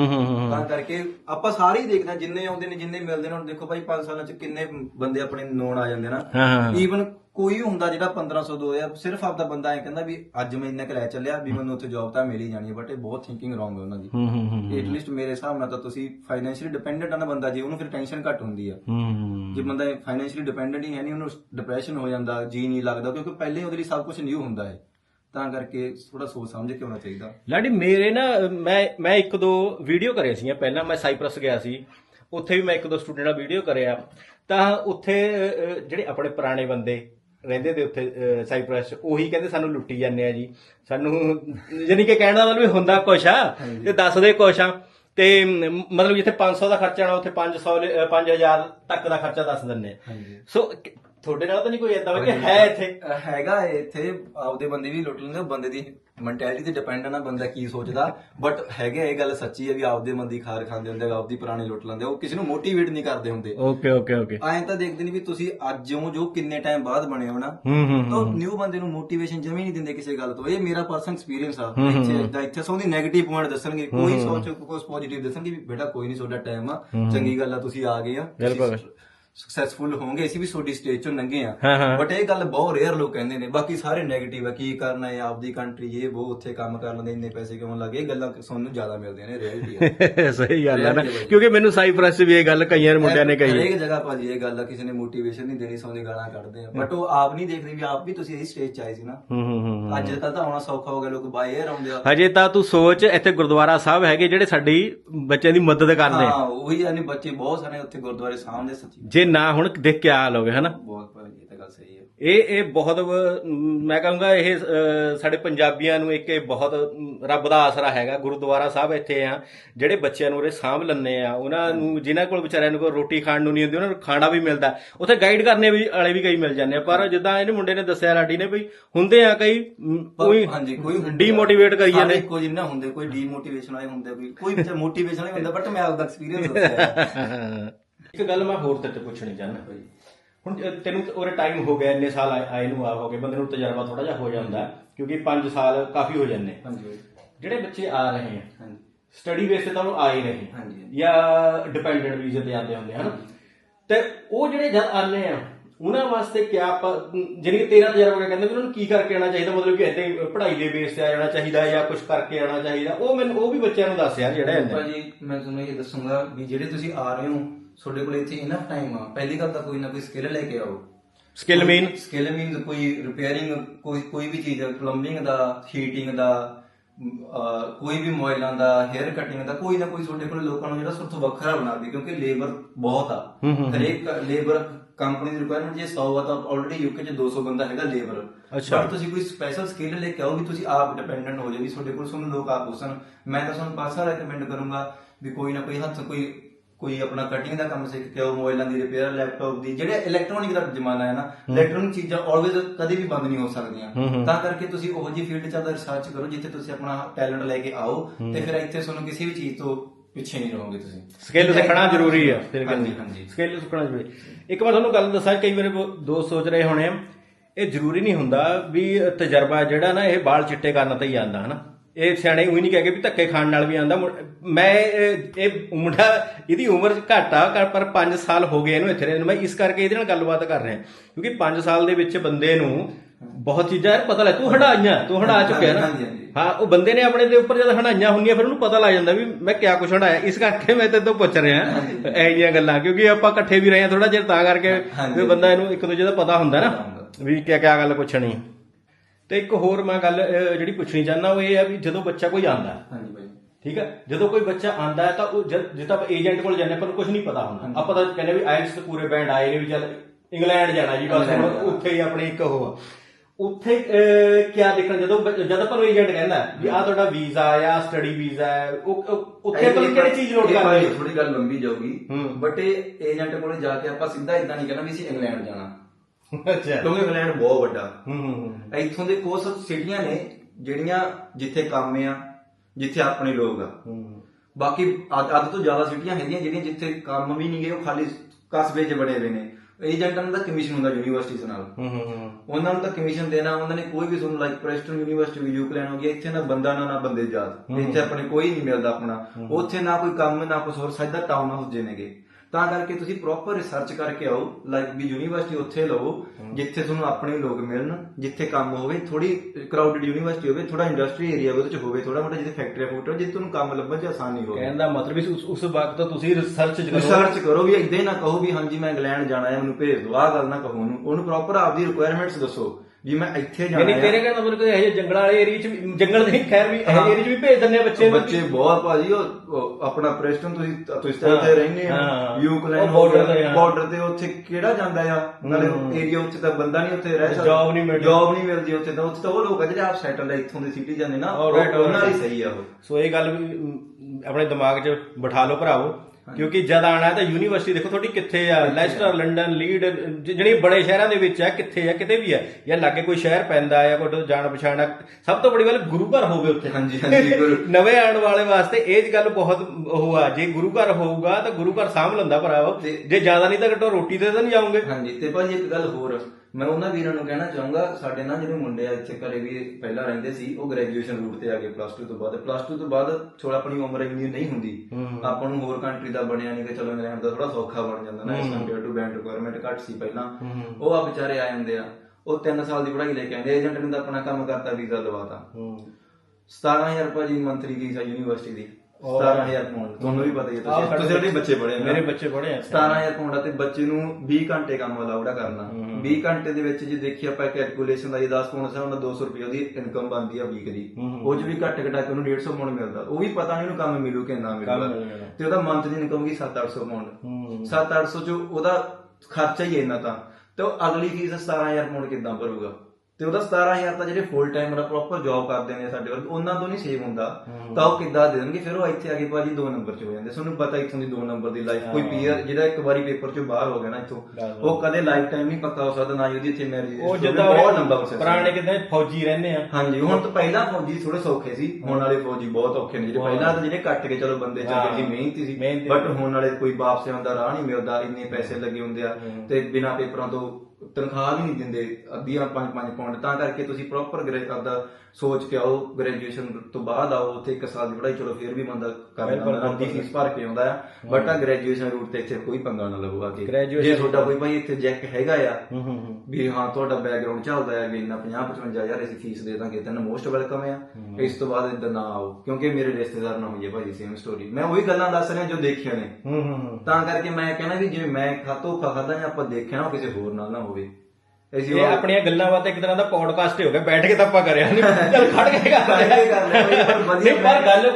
ਤਾਂ ਕਰਕੇ ਆਪਾਂ ਸਾਰੇ ਹੀ ਦੇਖਦੇ ਜਿੰਨੇ ਆਉਂਦੇ ਨੇ ਜਿੰਨੇ ਮਿਲਦੇ ਨੇ ਹੁਣ ਦੇਖੋ ਭਾਈ 5 ਸਾਲਾਂ ਚ ਕਿੰਨੇ ਬੰਦੇ ਆਪਣੇ ਨੋਨ ਆ ਜਾਂਦੇ ਨਾ। ਈਵਨ ਕੋਈ ਹੁੰਦਾ ਜਿਹੜਾ 1500 2000 ਸਿਰਫ ਆਪਦਾ ਬੰਦਾ ਐ ਕਹਿੰਦਾ ਵੀ ਅੱਜ ਮੈਂ ਇੰਨਾ ਕੁ ਲੈ ਚੱਲਿਆ ਵੀ ਮੈਨੂੰ ਉੱਥੇ ਜੌਬ ਤਾਂ ਮਿਲ ਹੀ ਜਾਣੀ ਹੈ ਬਟ ਇਹ ਬਹੁਤ ਥਿੰਕਿੰਗ ਰੋਂਗ ਹੈ ਉਹਨਾਂ ਦੀ। ਹੂੰ ਹੂੰ ਹੂੰ ਏਟਲੀਸਟ ਮੇਰੇ ਹਿਸਾਬ ਨਾਲ ਤਾਂ ਤੁਸੀਂ ਫਾਈਨੈਂਸ਼ੀਅਲੀ ਡਿਪੈਂਡੈਂਟ ਆ ਨਾ ਬੰਦਾ ਜੇ ਉਹਨੂੰ ਫਿਰ ਟੈਨਸ਼ਨ ਘੱਟ ਹੁੰਦੀ ਆ। ਜੇ ਬੰਦਾ ਫਾਈਨੈਂਸ਼ੀਅਲੀ ਡਿਪੈਂਡੈਂਟ ਹੀ ਹੈ ਨਹੀਂ ਉਹਨੂੰ ਡਿਪਰੈਸ਼ਨ ਹੋ ਜਾਂਦਾ ਜੀ ਨਹੀਂ ਲੱਗਦਾ ਕਿਉਂਕਿ ਪਹਿਲੇ ਉਹਦੇ ਲਈ ਸਭ ਕੁਝ ਨਿਊ ਹੁੰਦਾ ਹੈ। ਤਾਂ ਕਰਕੇ ਥੋੜਾ ਸੋਚ ਸਮਝ ਕੇ ਹੋਣਾ ਚਾਹੀਦਾ। ਲਾਡੀ ਮੇਰੇ ਨਾ ਮੈਂ ਮੈਂ ਇੱਕ ਦੋ ਵੀਡੀਓ ਕਰੇ ਸੀ ਪਹਿਲਾਂ ਮੈਂ ਸਾਈਪ੍ਰਸ ਗਿਆ ਸੀ ਉੱਥੇ ਵੀ ਮੈਂ ਇੱਕ ਦੋ ਸਟੂਡੈਂਟ ਦਾ ਵੀਡੀਓ ਕਰਿਆ। ਤਾਂ ਉੱਥੇ ਜਿਹੜੇ ਆਪਣੇ ਪੁਰਾਣੇ ਬੰਦੇ ਰਹਿੰਦੇ ਤੇ ਉੱਥੇ ਸਾਈਪ੍ਰਸ ਉਹੀ ਕਹਿੰਦੇ ਸਾਨੂੰ ਲੁੱਟੀ ਜਾਂਦੇ ਆ ਜੀ। ਸਾਨੂੰ ਯਾਨੀ ਕਿ ਕਹਿਣ ਦਾ ਮਤਲਬ ਵੀ ਹੁੰਦਾ ਕੁਛ ਆ ਤੇ ਦੱਸਦੇ ਕੁਛ ਆ। ਤੇ ਮਤਲਬ ਜਿੱਥੇ 500 ਦਾ ਖਰਚਾ ਆਣਾ ਉੱਥੇ 500 ਲ- ਅਹ, 5000 ਤੱਕ ਦਾ ਖਰਚਾ ਦੱਸ ਦਿੰਦੇ ਆ। ਸੋ ਤੁਹਾਡੇ ਨਾਲ ਤਾਂ ਨਹੀਂ ਕੋਈ ਏਦਾਂ ਕਿ ਹੈ ਇੱਥੇ? ਹੈਗਾ ਇਹ ਇੱਥੇ ਆਪਦੇ ਬੰਦੇ ਵੀ ਲੁੱਟ ਲੈਂਦੇ ਉਹ ਬੰਦੇ ਦੀ ਮੈਂਟੈਲਿਟੀ ਤੇ ਡਿਪੈਂਡ ਆ ਨਾ ਬੰਦਾ ਕੀ ਸੋਚਦਾ। ਬਟ ਹੈਗੇ ਇਹ ਗੱਲ ਸੱਚੀ ਹੈ ਵੀ ਆਪਦੇ ਬੰਦੀ ਖਾਰ ਖਾਂਦੇ ਹੁੰਦੇ ਆ, ਆਪਦੀ ਪੁਰਾਣੀ ਲੁੱਟ ਲੈਂਦੇ ਉਹ ਕਿਸੇ ਨੂੰ ਮੋਟੀਵੇਟ ਨਹੀਂ ਕਰਦੇ ਹੁੰਦੇ। ਓਕੇ ਓਕੇ ਓਕੇ ਐਂ ਤਾਂ ਦੇਖਦੇ ਨਹੀਂ ਵੀ ਤੁਸੀਂ ਅੱਜ ਹੋ ਜੋ ਕਿੰਨੇ ਟਾਈਮ ਬਾਅਦ ਬਣੇ ਹੋ ਨਾ ਹੂੰ ਹੂੰ ਤਾਂ ਨਿਊ ਬੰਦੇ ਨੂੰ ਮੋਟੀਵੇਸ਼ਨ ਜਮੀ ਨਹੀਂ ਦਿੰਦੇ ਕਿਸੇ ਗੱਲ ਤੋਂ। ਇਹ ਮੇਰਾ ਪਰਸਨਲ ਐਕਸਪੀਰੀਅੰਸ ਆ। ਇੱਥੇ ਏਦਾਂ ਇੱਥੇ ਸੌ ਦੀ 네ਗੇਟਿਵ ਪੁਆਇੰਟ ਦੱਸਣਗੇ ਕੋਈ ਸੋਚ ਕੁਝ ਪੋਜ਼ਿਟਿਵ ਦੱਸਣਗੇ ਵੀ ਬੇਟਾ ਕੋਈ ਨਹੀਂ ਤੁਹਾਡਾ ਟਾਈਮ ਆ। ਚੰਗੀ ਗੱਲ ਆ ਤੁਸੀਂ ਆ ਗਏ ਆ। ਬਿਲਕੁਲ। ਸਕਸੈਸਫੁਲ ਹੋਵੋਗੇ ਅਸੀਂ ਵੀ ਤੁਹਾਡੀ ਸਟੇਜ ਚੋਂ ਲੰਘੇ ਆ ਬਟ ਇਹ ਗੱਲ ਬਹੁਤ ਰੇਅਰ ਲੋਕ ਕਹਿੰਦੇ ਨੇ। ਬਾਕੀ ਸਾਰੇ 네ਗੇਟਿਵ ਆ ਕੀ ਕਰਨਾ ਹੈ ਆਪਦੀ ਕੰਟਰੀ ਇਹ ਉਹ ਉੱਥੇ ਕੰਮ ਕਰਨ ਦੇ ਇੰਨੇ ਪੈਸੇ ਕਿਉਂ ਲੱਗੇ? ਇਹ ਗੱਲਾਂ ਸੁਣਨ ਨੂੰ ਜ਼ਿਆਦਾ ਮਿਲਦੀਆਂ ਨੇ ਰਿਐਲਿਟੀ ਸਹੀ ਗੱਲ ਹੈ ਨਾ। ਕਿਉਂਕਿ ਮੈਨੂੰ ਸਾਈਪ੍ਰਸ ਵੀ ਇਹ ਗੱਲ ਕਈਆਂ ਮੁੰਡਿਆਂ ਨੇ ਕਹੀ। ਹਰੇਕ ਜਗ੍ਹਾ ਭਾਜੀ ਇਹ ਗੱਲ ਆ ਕਿਸੇ ਨੇ ਮੋਟੀਵੇਸ਼ਨ ਨਹੀਂ ਦੇਣੀ ਸੌਂਦੀ ਗਾਲਾਂ ਕੱਢਦੇ ਆ। ਬਟ ਉਹ ਆਪ ਨਹੀਂ ਦੇਖਦੇ ਵੀ ਆਪ ਵੀ ਤੁਸੀਂ ਇਹੀ ਸਟੇਜ 'ਚ ਆਏ ਸੀ ਨਾ। ਹੂੰ ਹੂੰ ਹੂੰ ਅੱਜ ਕੱਲ ਤਾਂ ਆਉਣਾ ਸੌਖਾ ਹੋ ਗਿਆ ਲੋਕ ਬਾਈ 에ਅਰ ਆਉਂਦੇ ਆ। ਹਜੇ ਤਾਂ ਤੂੰ ਸੋਚ ਇੱਥੇ ਗੁਰਦੁਆਰਾ ਸਾਹਿਬ ਹੈਗੇ ਜਿਹੜੇ ਸਾਡੀ ਬੱਚਿਆਂ ਦੀ ਮਦਦ ਕਰਦੇ ਆ। ਹਾਂ ਉਹੀ ਯਾਨੀ ਬੱਚੇ ਬਹੁਤ ਸਾਰੇ ਉੱਥੇ ਗੁਰਦੁਆਰੇ ਸਾਹਮਣੇ ਸੱਚੀ। ਜੇ ਨਾ ਹੁਣ ਦੇਖ ਕੇ ਆ ਲੋਗੇ ਹਨਾ? ਬਹੁਤ ਭਾਜੀ ਇਹ ਤਾਂ ਗੱਲ ਸਹੀ ਹੈ। ਇਹ ਇਹ ਬਹੁਤ ਵ- ਮੈਂ ਕਹੂੰਗਾ ਇਹ ਅ, ਸਾਡੇ ਪੰਜਾਬੀਆਂ ਨੂੰ ਇੱਕ ਇਹ ਬਹੁਤ ਰੱਬ ਦਾ ਆਸਰਾ ਹੈਗਾ। ਗੁਰਦੁਆਰਾ ਸਾਹਿਬ ਇੱਥੇ ਆ ਜਿਹੜੇ ਬੱਚਿਆਂ ਨੂੰ ਉਰੇ ਸਾਂਭ ਲੰਨੇ ਆ। ਉਹਨਾਂ ਨੂੰ ਜਿਨ੍ਹਾਂ ਕੋਲ ਵਿਚਾਰਿਆਂ ਨੂੰ ਕੋਈ ਰੋਟੀ ਖਾਣ ਨੂੰ ਨਹੀਂ ਹੁੰਦੀ ਉਹਨਾਂ ਨੂੰ ਖਾਣਾ ਵੀ ਮਿਲਦਾ। ਉੱਥੇ ਗਾਈਡ ਕਰਨੇ ਵੀ ਵਾਲੇ ਵੀ ਕਈ ਮਿਲ ਜਾਂਦੇ ਆ। ਪਰ ਜਿੱਦਾਂ ਇਹਨੇ ਮੁੰਡੇ ਨੇ ਦੱਸਿਆ ਲਾਡੀ ਨੇ ਵੀ ਹੁੰਦੇ ਆ ਕਈ ਕੋਈ ਹਾਂਜੀ ਕੋਈ ਡੀਮੋਟੀਵੇਟ ਕਰੀ ਸਾਰੇ ਜਾਂਦੇ। ਇੱਕੋ ਜਿਹੇ ਨਾ ਹੁੰਦੇ ਕੋਈ ਡੀਮੋਟੀਵੇਸ਼ਨ ਵਾਲੇ ਹੁੰਦੇ ਕੋਈ ਕੋਈ ਮੋਟੀਵੇਸ਼ਨ ਵਾਲੇ ਹੁੰਦਾ ਬਟ ਮੈਂ ਆਪਦਾ ਐਕਸਪੀਰੀਅੰਸ ਦੱਸਿਆ। ਇੱਕ ਗੱਲ ਮੈਂ ਹੋਰ ਤੇਰੇ ਤੋਂ ਪੁੱਛਣੀ ਚਾਹੁੰਦਾ। ਹੁਣ ਜੇ ਤੈਨੂੰ ਉਹਰੇ ਟਾਈਮ ਹੋ ਗਿਆ ਇੰਨੇ ਸਾਲ ਆਏ ਆਏ ਨੂੰ ਆ ਹੋ ਗਏ ਬੰਦੇ ਨੂੰ ਤਜਰਬਾ ਥੋੜਾ ਜਿਹਾ ਹੋ ਜਾਂਦਾ ਕਿਉਂਕਿ 5 ਸਾਲ ਕਾਫੀ ਹੋ ਜਾਂਦੇ। ਹਾਂਜੀ ਜਿਹੜੇ ਬੱਚੇ ਆ ਰਹੇ ਆ ਹਾਂਜੀ। ਸਟੱਡੀ ਬੇਸ ਤੇ ਤਾਂ ਉਹ ਆ ਹੀ ਰਹੇ ਹਾਂਜੀ ਜਾਂ ਡਿਪੈਂਡੈਂਟ ਵੀਜ਼ੇ ਤੇ ਆਉਂਦੇ ਹੁੰਦੇ ਹਨ? ਤੇ ਉਹ ਜਿਹੜੇ ਜਦ ਆਨੇ ਆ ਉਹਨਾਂ ਵਾਸਤੇ ਕੀ ਆਪਾਂ ਜਿਹੜੀ ਤੇਰਾ ਤਜਰਬਾ ਕਹਿੰਦੇ ਵੀ ਉਹਨਾਂ ਨੂੰ ਕੀ ਕਰਕੇ ਆਉਣਾ ਚਾਹੀਦਾ ਮਤਲਬ ਕਿ ਹੀ ਪੜ੍ਹਾਈ ਦੇ ਬੇਸ ਤੇ ਆ ਜਾਣਾ ਚਾਹੀਦਾ ਜਾਂ ਕੁਝ ਕਰਕੇ ਆਉਣਾ ਚਾਹੀਦਾ ਉਹ ਮੈਨੂੰ ਉਹ ਵੀ ਬੱਚਿਆਂ ਨੂੰ ਦੱਸ ਯਾਰ ਜਿਹੜੇ ਭਾਜੀ ਮੈਂ ਤੁਹਾਨੂੰ ਇਹ ਦੱਸੂੰਗਾ ਵੀ ਜਿਹੜੇ ਤੁਸੀਂ ਆ ਰਹੇ ਹੋ ਤੁਹਾਡੇ ਕੋਲ ਇੱਥੇ ਇਨਫ ਟਾਈਮ ਆ। ਪਹਿਲੀ ਗੱਲ ਤਾਂ ਕੋਈ ਨਾ ਕੋਈ ਸਕਿੱਲ ਲੈ ਕੇ ਆਓ। ਸਕਿੱਲ ਮੀਨ ਸਕਿੱਲ ਮੀਨ ਕੋਈ ਰਿਪੇਅਰਿੰਗ ਕੋਈ ਕੋਈ ਵੀ ਚੀਜ਼ ਪਲੰਬਿੰਗ ਦਾ ਹੀਟਿੰਗ ਦਾ ਕੋਈ ਵੀ ਮੋਇਲਾਂ ਦਾ ਹੇਅਰ ਕਟਿੰਗ ਦਾ ਕੋਈ ਨਾ ਕੋਈ ਤੁਹਾਡੇ ਕੋਲ ਲੋਕਾਂ ਨੂੰ ਜਿਹੜਾ ਸੁਰਤ ਵੱਖਰਾ ਬਣਾ ਕਿਉਂਕਿ ਲੇਬਰ ਬਹੁਤ ਆ। ਹਰੇਕ ਲੇਬਰ ਕੰਪਨੀ ਦੀ ਰਿਕੁਆਇਰਮੈਂਟ ਜੇ 100 ਆ ਤਾਂ ਆਲਰੇਡੀ ਯੂਕੇ 'ਚ 200 ਬੰਦਾ ਹੈਗਾ ਲੇਬਰ ਪਰ ਤੁਸੀਂ ਕੋਈ ਸਪੈਸ਼ਲ ਸਕਿੱਲ ਲੈ ਕੇ ਆਓ ਵੀ ਤੁਸੀਂ ਆਪ ਡਿਪੈਂਡੈਂਟ ਹੋ ਜਾਓ ਵੀ ਤੁਹਾਡੇ ਕੋਲ ਤੁਹਾਨੂੰ ਲੋਕ ਆ ਪੁੱਛਣ। ਮੈਂ ਤਾਂ ਤੁਹਾਨੂੰ ਪਾਸਾ ਰეკਮੈਂਡ ਕਰੂੰਗਾ ਵੀ ਕੋਈ ਨਾ ਕੋਈ ਹੱਥ ਕੋਈ ਕੋਈ ਆਪਣਾ ਕਟਿੰਗ ਦਾ ਕੰਮ ਸਿੱਖ ਕੇ ਆਓ ਮੋਬਾਈਲਾਂ ਦੀ ਰਿਪੇਅਰ ਲੈਪਟਾਪ ਦੀ ਜਿਹੜੇ ਇਲੈਕਟ੍ਰੋਨਿਕ ਦਾ ਜ਼ਮਾਨਾ ਹੈ ਨਾ ਇਲੈਕਟ੍ਰੋਨਿਕ ਚੀਜ਼ਾਂ ਆਲਵੇਜ਼ ਕਦੇ ਵੀ ਬੰਦ ਨਹੀਂ ਹੋ ਸਕਦੀਆਂ। ਤਾਂ ਕਰਕੇ ਤੁਸੀਂ ਉਹੋ ਜਿਹੀ ਫੀਲਡ 'ਚ ਰਿਸਰਚ ਕਰੋ ਜਿੱਥੇ ਤੁਸੀਂ ਆਪਣਾ ਟੈਲੈਂਟ ਲੈ ਕੇ ਆਓ ਤੇ ਫਿਰ ਇੱਥੇ ਤੁਹਾਨੂੰ ਕਿਸੇ ਵੀ ਚੀਜ਼ ਤੋਂ ਪਿੱਛੇ ਨਹੀਂ ਰਹੋਗੇ ਤੁਸੀਂ। ਸਕਿੱਲ ਸਿੱਖਣਾ ਜ਼ਰੂਰੀ ਆ ਫਿਰ ਹਾਂਜੀ ਕਹਿੰਦੇ ਹਾਂਜੀ ਸਕਿੱਲ ਸਿੱਖਣਾ ਜ਼ਰੂਰੀ। ਇੱਕ ਵਾਰ ਤੁਹਾਨੂੰ ਗੱਲ ਦੱਸਾਂ ਕਈ ਮੇਰੇ ਦੋਸਤ ਸੋਚ ਰਹੇ ਹੋਣੇ ਇਹ ਜ਼ਰੂਰੀ ਨਹੀਂ ਹੁੰਦਾ ਵੀ ਤਜਰਬਾ ਜਿਹੜਾ ਨਾ ਇਹ ਬਾਲ ਚਿੱਟੇ ਕਰਨ ਤੇ ਹੀ ਆਂਦਾ ਹਨਾ? ਇਹ ਸਿਆਣੇ ਉਹੀ ਨਹੀਂ ਕਹਿ ਕੇ ਵੀ ਧੱਕੇ ਖਾਣ ਨਾਲ ਵੀ ਆਂਦਾ ਮੈਂ ਇਹ ਮੁੰਡਾ ਇਹਦੀ ਉਮਰ ਘੱਟ ਆ ਪਰ 5 ਸਾਲ ਹੋ ਗਏ ਇਹਨੂੰ ਇੱਥੇ। ਮੈਂ ਇਸ ਕਰਕੇ ਇਹਦੇ ਨਾਲ ਗੱਲਬਾਤ ਕਰ ਰਿਹਾ ਕਿਉਂਕਿ 5 ਸਾਲ ਦੇ ਵਿੱਚ ਬੰਦੇ ਨੂੰ ਬਹੁਤ ਚੀਜ਼ਾਂ ਪਤਾ ਲੱਗ ਤੂੰ ਹੰਡਾਈਆਂ ਤੂੰ ਹੰਡਾ ਚੁੱਕਿਆ ਨਾ। ਹਾਂ ਉਹ ਬੰਦੇ ਨੇ ਆਪਣੇ ਦੇ ਉੱਪਰ ਜਦ ਹੰਡਾਈਆਂ ਹੁੰਦੀਆਂ ਫਿਰ ਉਹਨੂੰ ਪਤਾ ਲੱਗ ਜਾਂਦਾ ਵੀ ਮੈਂ ਕਿਆ ਕੁਛ ਹੰਡਾਇਆ ਇਸ ਕਰਕੇ ਮੈਂ ਤੇਰੇ ਤੋਂ ਪੁੱਛ ਰਿਹਾ ਇਹ ਜਿਹੀਆਂ ਗੱਲਾਂ ਕਿਉਂਕਿ ਆਪਾਂ ਇਕੱਠੇ ਵੀ ਰਹੇ ਹਾਂ ਥੋੜਾ ਜਿਹਾ ਤਾਂ ਕਰਕੇ। ਵੀ ਬੰਦਾ ਇਹਨੂੰ ਇੱਕ ਦੂਜੇ ਦਾ ਪਤਾ ਹੁੰਦਾ ਨਾ। ਵੀ ਕਿਆ ਕਿਆ ਗੱਲ ਪੁੱਛਣੀ ਤੇ ਇੱਕ ਹੋਰ ਮੈਂ ਗੱਲ ਜਿਹੜੀ ਪੁੱਛਣੀ ਚਾਹੁੰਦਾ ਉਹ ਇਹ ਹੈ ਵੀ ਜਦੋਂ ਬੱਚਾ ਕੋਈ ਆਂਦਾ ਹਾਂਜੀ ਭਾਈ ਠੀਕ ਹੈ ਜਦੋਂ ਕੋਈ ਬੱਚਾ ਆਂਦਾ ਹੈ ਤਾਂ ਉਹ ਜਦ ਤਾਂ ਏਜੰਟ ਕੋਲ ਜਾਂਦੇ ਪਰ ਕੁਝ ਨਹੀਂ ਪਤਾ ਹੁੰਦਾ ਆਪਾਂ ਤਾਂ ਕਹਿੰਦੇ ਵੀ ਆਇਲਸ ਪੂਰੇ ਬੈਂਡ ਆਏ ਨੇ ਵੀ ਚੱਲ ਇੰਗਲੈਂਡ ਜਾਣਾ ਜੀ ਬਸ। ਉੱਥੇ ਹੀ ਆਪਣੀ ਇੱਕ ਉਹ। ਉੱਥੇ ਕਿਆ ਦੇਖਣ ਜਦੋਂ ਜਦ ਆਪਾਂ ਨੂੰ ਏਜੰਟ ਕਹਿੰਦਾ ਵੀ ਆ ਤੁਹਾਡਾ ਵੀਜ਼ਾ ਆ ਸਟੱਡੀ ਵੀਜ਼ਾ ਹੈ ਉਹ ਉੱਥੇ ਆਪਾਂ ਕਿਹੜੀ ਚੀਜ਼ ਨੋਟ ਕਰਦੇ ਥੋੜੀ ਗੱਲ ਲੰਬੀ ਜਾਊਗੀ। ਬਟ ਏਜੰਟ ਕੋਲੇ ਜਾ ਕੇ ਆਪਾਂ ਸਿੱਧਾ ਇਦਾਂ ਨਹੀਂ ਕਹਿਣਾ ਵੀ ਅਸੀਂ ਇੰਗਲੈਂਡ ਜਾਣਾ ਅੱਛਾ। ਕਿਉਂਕਿ ਇੰਗਲੈਂਡ ਬਹੁਤ ਵੱਡਾ। ਹੂੰ ਹੂੰ ਇੱਥੋਂ ਦੇ ਕੁਝ ਸਿਟੀਆਂ ਨੇ ਜਿਹੜੀਆਂ ਜਿੱਥੇ ਕੰਮ ਆ ਜਿੱਥੇ ਆਪਣੇ ਲੋਕ ਆ। ਹੂੰ। ਬਾਕੀ ਅੱਧ ਤੋਂ ਜ਼ਿਆਦਾ ਸਿਟੀਆਂ ਹੈਗੀਆਂ ਜਿਹੜੀਆਂ ਜਿੱਥੇ ਕੰਮ ਵੀ ਨਹੀਂ ਗਏ ਉਹ ਖਾਲੀ ਕਸਬੇ 'ਚ ਬਣੇ ਹੋਏ ਨੇ। ਏਜੰਟਾਂ ਦਾ ਕਮਿਸ਼ਨ ਹੁੰਦਾ ਯੂਨੀਵਰਸਿਟੀਜ਼ ਨਾਲ। ਹੂੰ ਹੂੰ ਹੂੰ। ਉਹਨਾਂ ਨੂੰ ਤਾਂ ਕਮਿਸ਼ਨ ਦੇਣਾ ਉਹਨਾਂ ਨੇ ਕੋਈ ਵੀ ਤੁਹਾਨੂੰ ਲਾਈਕ ਪ੍ਰੈਸਟਨ ਯੂਨੀਵਰਸਿਟੀ ਵੀ ਯੂਕ ਲੈਣ ਹੋ ਗਿਆ ਇੱਥੇ ਨਾ ਬੰਦਾ ਨਾ ਨਾ ਬੰਦੇ ਜਾਤ। ਇੱਥੇ ਆਪਣੇ ਕੋਈ ਨਹੀਂ ਮਿਲਦਾ ਆਪਣਾ। ਉੱਥੇ ਨਾ ਕੋਈ ਕੰਮ ਨਾ ਕੁਛ ਹੋਰ ਸਿੱਧਾ ਟਾਊਨ ਹਾਊਸ ਜੇ ਨੇਗੇ। ਤਾਂ ਕਰਕੇ ਤੁਸੀਂ ਪ੍ਰੋਪਰ ਰਿਸਰਚ ਕਰਕੇ ਆਓ ਲਾਈਕ ਵੀ ਯੂਨੀਵਰਸਿਟੀ ਉੱਥੇ ਲਵੋ ਜਿੱਥੇ ਤੁਹਾਨੂੰ ਆਪਣੇ ਲੋਕ ਮਿਲਣ ਜਿੱਥੇ ਕੰਮ ਹੋਵੇ ਥੋੜੀ ਕਰਾਊਡਡ ਯੂਨੀਵਰਸਿਟੀ ਹੋਵੇ ਥੋੜਾ ਇੰਡਸਟਰੀ ਏਰੀਆ ਉਹਦੇ ਚ ਹੋਵੇ ਥੋੜਾ ਮੋਟਾ ਜਿੱਥੇ ਫੈਕਟਰੀ ਫੂਟਰ ਜਿੱਥੇ ਤੁਹਾਨੂੰ ਕੰਮ ਲੱਭਣ ਚ ਆਸਾਨੀ ਹੋਵੇ। ਕਹਿਣ ਦਾ ਮਤਲਬ ਉਸ ਉਸ ਵਕਤ ਤੁਸੀਂ ਰਿਸਰਚ ਕਰੋ ਰਿਸਰਚ ਕਰੋ ਵੀ ਇਦਾਂ ਹੀ ਨਾ ਕਹੋ ਵੀ ਹਾਂਜੀ ਮੈਂ ਇੰਗਲੈਂਡ ਜਾਣਾ ਹੈ ਮੈਨੂੰ ਭੇਜ ਦਿਓ ਆਹ ਗੱਲ ਨਾ ਕਹੋ ਉਹਨੂੰ ਉਹਨੂੰ ਪ੍ਰੋਪਰ ਆਪਦੀ ਰਿਕੁਆਇਰਮੈਂਟਸ ਦੱਸੋ। ਵੀ ਮੈਂ ਇੱਥੇ ਜਾਣਾ ਯਾਨੀ ਹੈ ਤੇਰੇ ਕਹਿੰਦਾ ਮਤਲਬ ਕਿ ਇਹ ਜੰਗਲਾਂ ਵਾਲੇ ਏਰੀਆ ਚ ਵੀ- ਜੰਗਲ ਦੇ ਖੈਰ ਵੀ ਇਹ ਏਰੀਆ ਚ ਵੀ ਭੇਜ ਦਿੰਦੇ ਆ ਬੱਚੇ ਨੂੰ ਬੱਚੇ ਬਹੁਤ ਭਾਜੀ ਉਹ ਉਹ ਆਪਣਾ ਪ੍ਰੈਸਟਨ ਤੁਸੀਂ ਤੁਸੀਂ ਤਾਂ ਹਾਂ, ਇੱਥੇ ਰਹਿੰਦੇ ਆ। ਹਾਂ। ਯੂਕਰੇਨ ਉਹ border ਤੇ। ਬਾਰਡਰ ਤੇ ਉੱਥੇ ਕਿਹੜਾ ਜਾਂਦਾ ਆ? ਨਾਲੇ ਏਰੀਆ ਉੱਥੇ ਤਾਂ ਬੰਦਾ ਨਹੀਂ ਉੱਥੇ ਰਹਿ ਸਕਦਾ। Job ਨਹੀਂ ਮਿਲਦੀ। ਜੌਬ ਨਹੀਂ ਮਿਲਦੀ ਉੱਥੇ ਤਾਂ। ਉੱਥੇ ਤਾਂ ਉਹ ਲੋਕ ਆ ਜਿਹੜੇ ਆਪ ਸੈਟਲ ਹੈ ਇੱਥੋਂ ਦੇ ਸਿਟੀਜ਼ਨ ਨੇ। ਨਾ right, ਉਹਨਾਂ ਲਈ. ਸਹੀ ਆ ਉਹ। ਸੋ ਇਹ ਗੱਲ ਵੀ ਅਮ, ਆਪਣੇ ਦਿਮਾਗ 'ਚ ਬਿਠਾ ਲਓ ਭਰਾਵੋ। ਕਿਉਂਕਿ ਜਦ ਆਣਾ ਤਾਂ ਯੂਨੀਵਰਸਿਟੀ ਦੇਖੋ ਤੁਹਾਡੀ ਕਿੱਥੇ ਆ ਲੈਸਟਰ ਲੰਡਨ ਲੀਡ ਜਿਹੜੇ ਬੜੇ ਸ਼ਹਿਰਾਂ ਦੇ ਵਿੱਚ ਆ ਕਿੱਥੇ ਆ ਕਿਤੇ ਵੀ ਆ ਜਾਂ ਲਾਗੇ ਕੋਈ ਸ਼ਹਿਰ ਪੈਂਦਾ ਆ ਕੋਈ ਜਾਣ ਪਛਾਣ ਸਭ ਤੋਂ ਬੜੀ ਗੱਲ ਗੁਰੂ ਘਰ ਹੋਵੇ ਉੱਥੇ। ਹਾਂਜੀ, ਹਾਂਜੀ, ਗੁਰੂ- ਨਵੇਂ ਆਉਣ ਵਾਲੇ ਵਾਸਤੇ ਇਹ ਗੱਲ ਬਹੁਤ ਉਹ ਆ ਜੇ ਗੁਰੂ ਘਰ ਹੋਊਗਾ ਤਾਂ ਗੁਰੂ ਘਰ ਸਾਂਭ ਲੈਂਦਾ ਭਰਾਵੋ। ਜੇ ਜ਼ਿਆਦਾ ਨਹੀਂ ਤਾਂ ਘਟੋ ਰੋਟੀ ਤੇ ਤਾਂ ਨਹੀਂ ਜਾਓਗੇ। ਹਾਂਜੀ ਤੇ ਭਾਜੀ ਇੱਕ ਗੱਲ ਹੋਰ ਮੈਂ ਉਹਨਾਂ ਵੀਰਾਂ ਨੂੰ ਕਹਿਣਾ ਚਾਹੂੰਗਾ ਸਾਡੇ ਨਾਲ ਜਿਹੜੇ ਮੁੰਡੇ ਆ ਇੱਥੇ ਘਰੇ ਵੀ ਪਹਿਲਾਂ ਰਹਿੰਦੇ ਸੀ ਉਹ ਗ੍ਰੈਜੂਏਸ਼ਨ ਰੂਟ ਤੇ ਆ ਗਏ ਪਲੱਸ 2 ਤੋਂ ਬਾਅਦ। ਪਲੱਸ 2 ਤੋਂ ਬਾਅਦ ਥੋੜਾ ਆਪਣੀ ਉਮਰ ਇੰਨੀ ਨਹੀਂ ਹੁੰਦੀ। ਆਪਾਂ ਨੂੰ ਹੋਰ ਕੰਟਰੀ ਦਾ ਬਣਿਆ ਨਹੀਂ ਕਿ ਚਲੋ ਇੰਗਲੈਂਡ ਦਾ ਥੋੜਾ ਸੌਖਾ ਬਣ ਜਾਂਦਾ ਨਾ ਇਸ ਕੰਪੇਅਰ ਟੂ ਬੈਂਡ ਰਿਕੁਆਇਰਮੈਂਟ ਘੱਟ ਸੀ ਪਹਿਲਾਂ। ਉਹ ਆ ਵਿਚਾਰੇ ਆ ਜਾਂਦੇ ਆ। ਉਹ 3 ਸਾਲ ਦੀ ਪੜ੍ਹਾਈ ਲੈ ਕੇ ਆਉਂਦੇ ਏਜੰਟ ਨੇ ਤਾਂ ਆਪਣਾ ਕੰਮ ਕਰਤਾ ਵੀਜ਼ਾ ਲਵਾਤਾ 17000 ਭਾਜੀ ਮੰਥਲੀ ਫੀਸ ਆ ਯੂਨੀਵਰਸਿਟੀ ਦੀ। 17000 ਪਾਉਂਡ ਤੁਹਾਨੂੰ ਵੀ ਪਤਾ ਹੀ ਹੈ ਤੁਸੀਂ। ਤੁਸੀਂ ਜਿਹੜੇ ਬੱਚੇ ਪੜ੍ਹੇ ਨੇ। ਮੇਰੇ ਬੱਚੇ ਪੜ੍ਹੇ ਆ। 17000 ਪਾਉਂਡ ਆ ਤੇ ਬੱਚੇ ਨੂੰ 20 ਘੰਟੇ ਕੰਮ ਅਲਾਉਡਾ ਕਰਨਾ। 20 ਘੰਟੇ ਦੇ ਵਿੱਚ ਜੇ ਦੇਖੀ ਆਪਾਂ ਕੈਲਕੂਲੇਸ਼ਨ ਦਾ ਜੇ 10 ਪਾਉਂਡ ਹਿਸਾਬ ਨਾਲ 200 ਰੁਪਏ ਦੀ ਇਨਕਮ ਬਣਦੀ ਆ ਵੀਕ ਦੀ। ਉਹ ਚ ਵੀ ਘੱਟ ਘਟਾ ਕੇ ਉਹਨੂੰ 150 ਪਾਉਂਡ ਮਿਲਦਾ। ਉਹ ਵੀ ਪਤਾ ਨਹੀਂ ਉਹਨੂੰ ਕੰਮ ਮਿਲੂ ਕਿ ਨਾ ਮਿਲੂਗਾ ਮਿਲੂਗਾ। ਤੇ ਉਹਦਾ ਮੰਥ ਦੀ ਇਨਕਮ ਵੀ 7-800 ਪਾਉਂਡ 7-800 ਚ ਉਹਦਾ ਖਰਚਾ ਹੀ ਇੰਨਾ ਤਾਂ। ਤੇ ਉਹ ਅਗਲੀ ਫੀਸ 17000 ਪਾਉਂਡ ਕਿੱਦਾਂ ਭਰੂਗਾ? ਤੇ ਉਹਦਾ 17000 ਤਾਂ ਜਿਹੜੇ ਫੁੱਲ ਟਾਈਮਰ ਪ੍ਰੋਪਰ ਜੌਬ ਕਰਦੇ ਨੇ ਸਾਡੇ ਵਰਗੇ ਉਹਨਾਂ ਤੋਂ ਨਹੀਂ ਸੇਵ ਹੁੰਦਾ। ਤਾਂ ਉਹ ਕਿੱਦਾਂ ਦੇ ਦੇਣਗੇ? ਫਿਰ ਉਹ ਇੱਥੇ ਆ ਕੇ ਭਾਜੀ 2 ਨੰਬਰ 'ਚ ਹੋ ਜਾਂਦੇ। ਤੁਹਾਨੂੰ ਪਤਾ ਇੱਥੋਂ ਦੀ 2 ਨੰਬਰ ਦੀ ਲਾਈਫ ਕੋਈ ਪੀਅਰ ਜਿਹੜਾ ਇੱਕ ਵਾਰੀ ਪੇਪਰ 'ਚੋਂ ਬਾਹਰ ਹੋ ਗਿਆ ਨਾ ਇੱਥੋਂ ਉਹ ਕਦੇ ਲਾਈਫ ਟਾਈਮ ਨਹੀਂ ਪੱਕਾ ਹੋ ਸਕਦਾ ਨਾ ਉਹਦੀ ਇੱਥੇ ਮੈਰਿਜ ਉਹ ਜਿੱਦਾਂ ਬਹੁਤ ਲੰਬਾ ਹੈ। ਪੁਰਾਣੇ ਕਿਦਾਂ ਫੌਜੀ ਰਹਿੰਦੇ ਆ। ਹਾਂਜੀ ਹੁਣ ਤਾਂ ਪਹਿਲਾਂ ਫੌਜੀ ਥੋੜੇ ਸੌਖੇ ਸੀ ਹੁਣ ਵਾਲੇ ਫੌਜੀ ਬਹੁਤ ਔਖੇ ਨੇ। ਜਿਹੜੇ ਪਹਿਲਾਂ ਤਾਂ ਜਿਹੜੇ ਕੱਟ ਕੇ ਚਲੋ ਬੰਦੇ ਚੱਲਦੇ ਸੀ ਮਿਹਨਤੀ ਸੀ। ਬਟ ਹੁਣ ਵਾਲੇ ਕੋਈ ਵਾਪਸ ਆਉਣ ਦਾ ਰਾਹ ਨਹੀਂ ਮਿਲਦਾ ਇੰਨੇ ਪੈਸੇ ਲੱਗੇ ਹੁੰਦੇ ਆ ਤੇ ਬਿਨਾ ਪੇਪਰਾਂ ਤੋਂ ਤਨਖਾਹ ਵੀ ਨਹੀਂ ਦਿੰਦੇ ਅੱਧੀਆਂ 5-5 ਪਾਉਂਡ ਤਾਂ ਕਰਕੇ ਤੁਸੀਂ ਪ੍ਰੋਪਰ ਆਪਦਾ ਸੋਚ ਕੇ ਆਓ ਗ੍ਰੈਜੂਏਸ਼ਨ ਤੋਂ ਬਾਅਦ ਆਓ ਉੱਥੇ ਇੱਕ ਸਾਲ ਦੀ ਪੜ੍ਹਾਈ ਚਲੋ ਫਿਰ ਵੀ ਬੰਦਾ ਕਰ ਲੈਂਦਾ ਅੱਧੀ ਫੀਸ ਭਰ ਕੇ ਆਉਂਦਾ ਆ ਬਟ ਆ ਗ੍ਰੈਜੂਏਸ਼ਨ ਰੂਟ ਤੇ ਇੱਥੇ ਕੋਈ ਪੰਗਾ ਨਾ ਲਵੋ ਅੱਗੇ। ਜੇ ਤੁਹਾਡਾ ਕੋਈ ਭਾਈ ਇੱਥੇ ਜੈਕ ਹੈਗਾ ਆ ਵੀ ਹਾਂ ਤੁਹਾਡਾ ਬੈਕਗ੍ਰਾਉਂਡ ਚੱਲਦਾ ਹੈ ਕਿ ਇੰਨਾ 50 55000 ਅਸੀਂ ਫੀਸ ਦੇ ਦਾਂਗੇ ਤੈਨੂੰ ਮੋਸਟ ਵੈਲਕਮ ਆ। ਇਸ ਤੋਂ ਬਾਅਦ ਇਦਾਂ ਨਾ ਆਓ ਕਿਉਂਕਿ ਮੇਰੇ ਰਿਸ਼ਤੇਦਾਰ ਨਾ ਹੋਈਏ ਭਾਜੀ ਸੇਮ ਸਟੋਰੀ ਮੈਂ ਉਹੀ ਗੱਲਾਂ ਦੱਸ ਰਿਹਾ ਜੋ ਦੇਖੀਆਂ ਨੇ। ਤਾਂ ਕਰਕੇ ਮੈਂ ਕਹਿੰਦਾ ਵੀ ਜਿਵੇਂ ਮੈਂ ਖਾਤੋਂ ਖਾਦਾ ਜਾਂ ਆਪਾਂ ਦੇਖਿਆ ਨਾ ਕਿਸੇ ਹੋਰ ਨਾਲ ਨਾ ਹੋਵੇ ਅਸੀਂ ਇਹ ਆਪਣੀਆਂ ਗੱਲਾਂ ਬਾਤਾਂ ਇੱਕ ਤਰ੍ਹਾਂ ਦਾ ਪੌਡਕਾਸਟ ਹੀ ਹੋ ਗਿਆ ਬੈਠ ਕੇ ਤਾਂ ਆਪਾਂ ਕਰਿਆ ਨਹੀਂ ਚੱਲ ਖੜ ਕੇ ਕਰ ਲਿਆ ਪਰ ਵਧੀਆ ਨਹੀਂ ਪਰ ਗੱਲ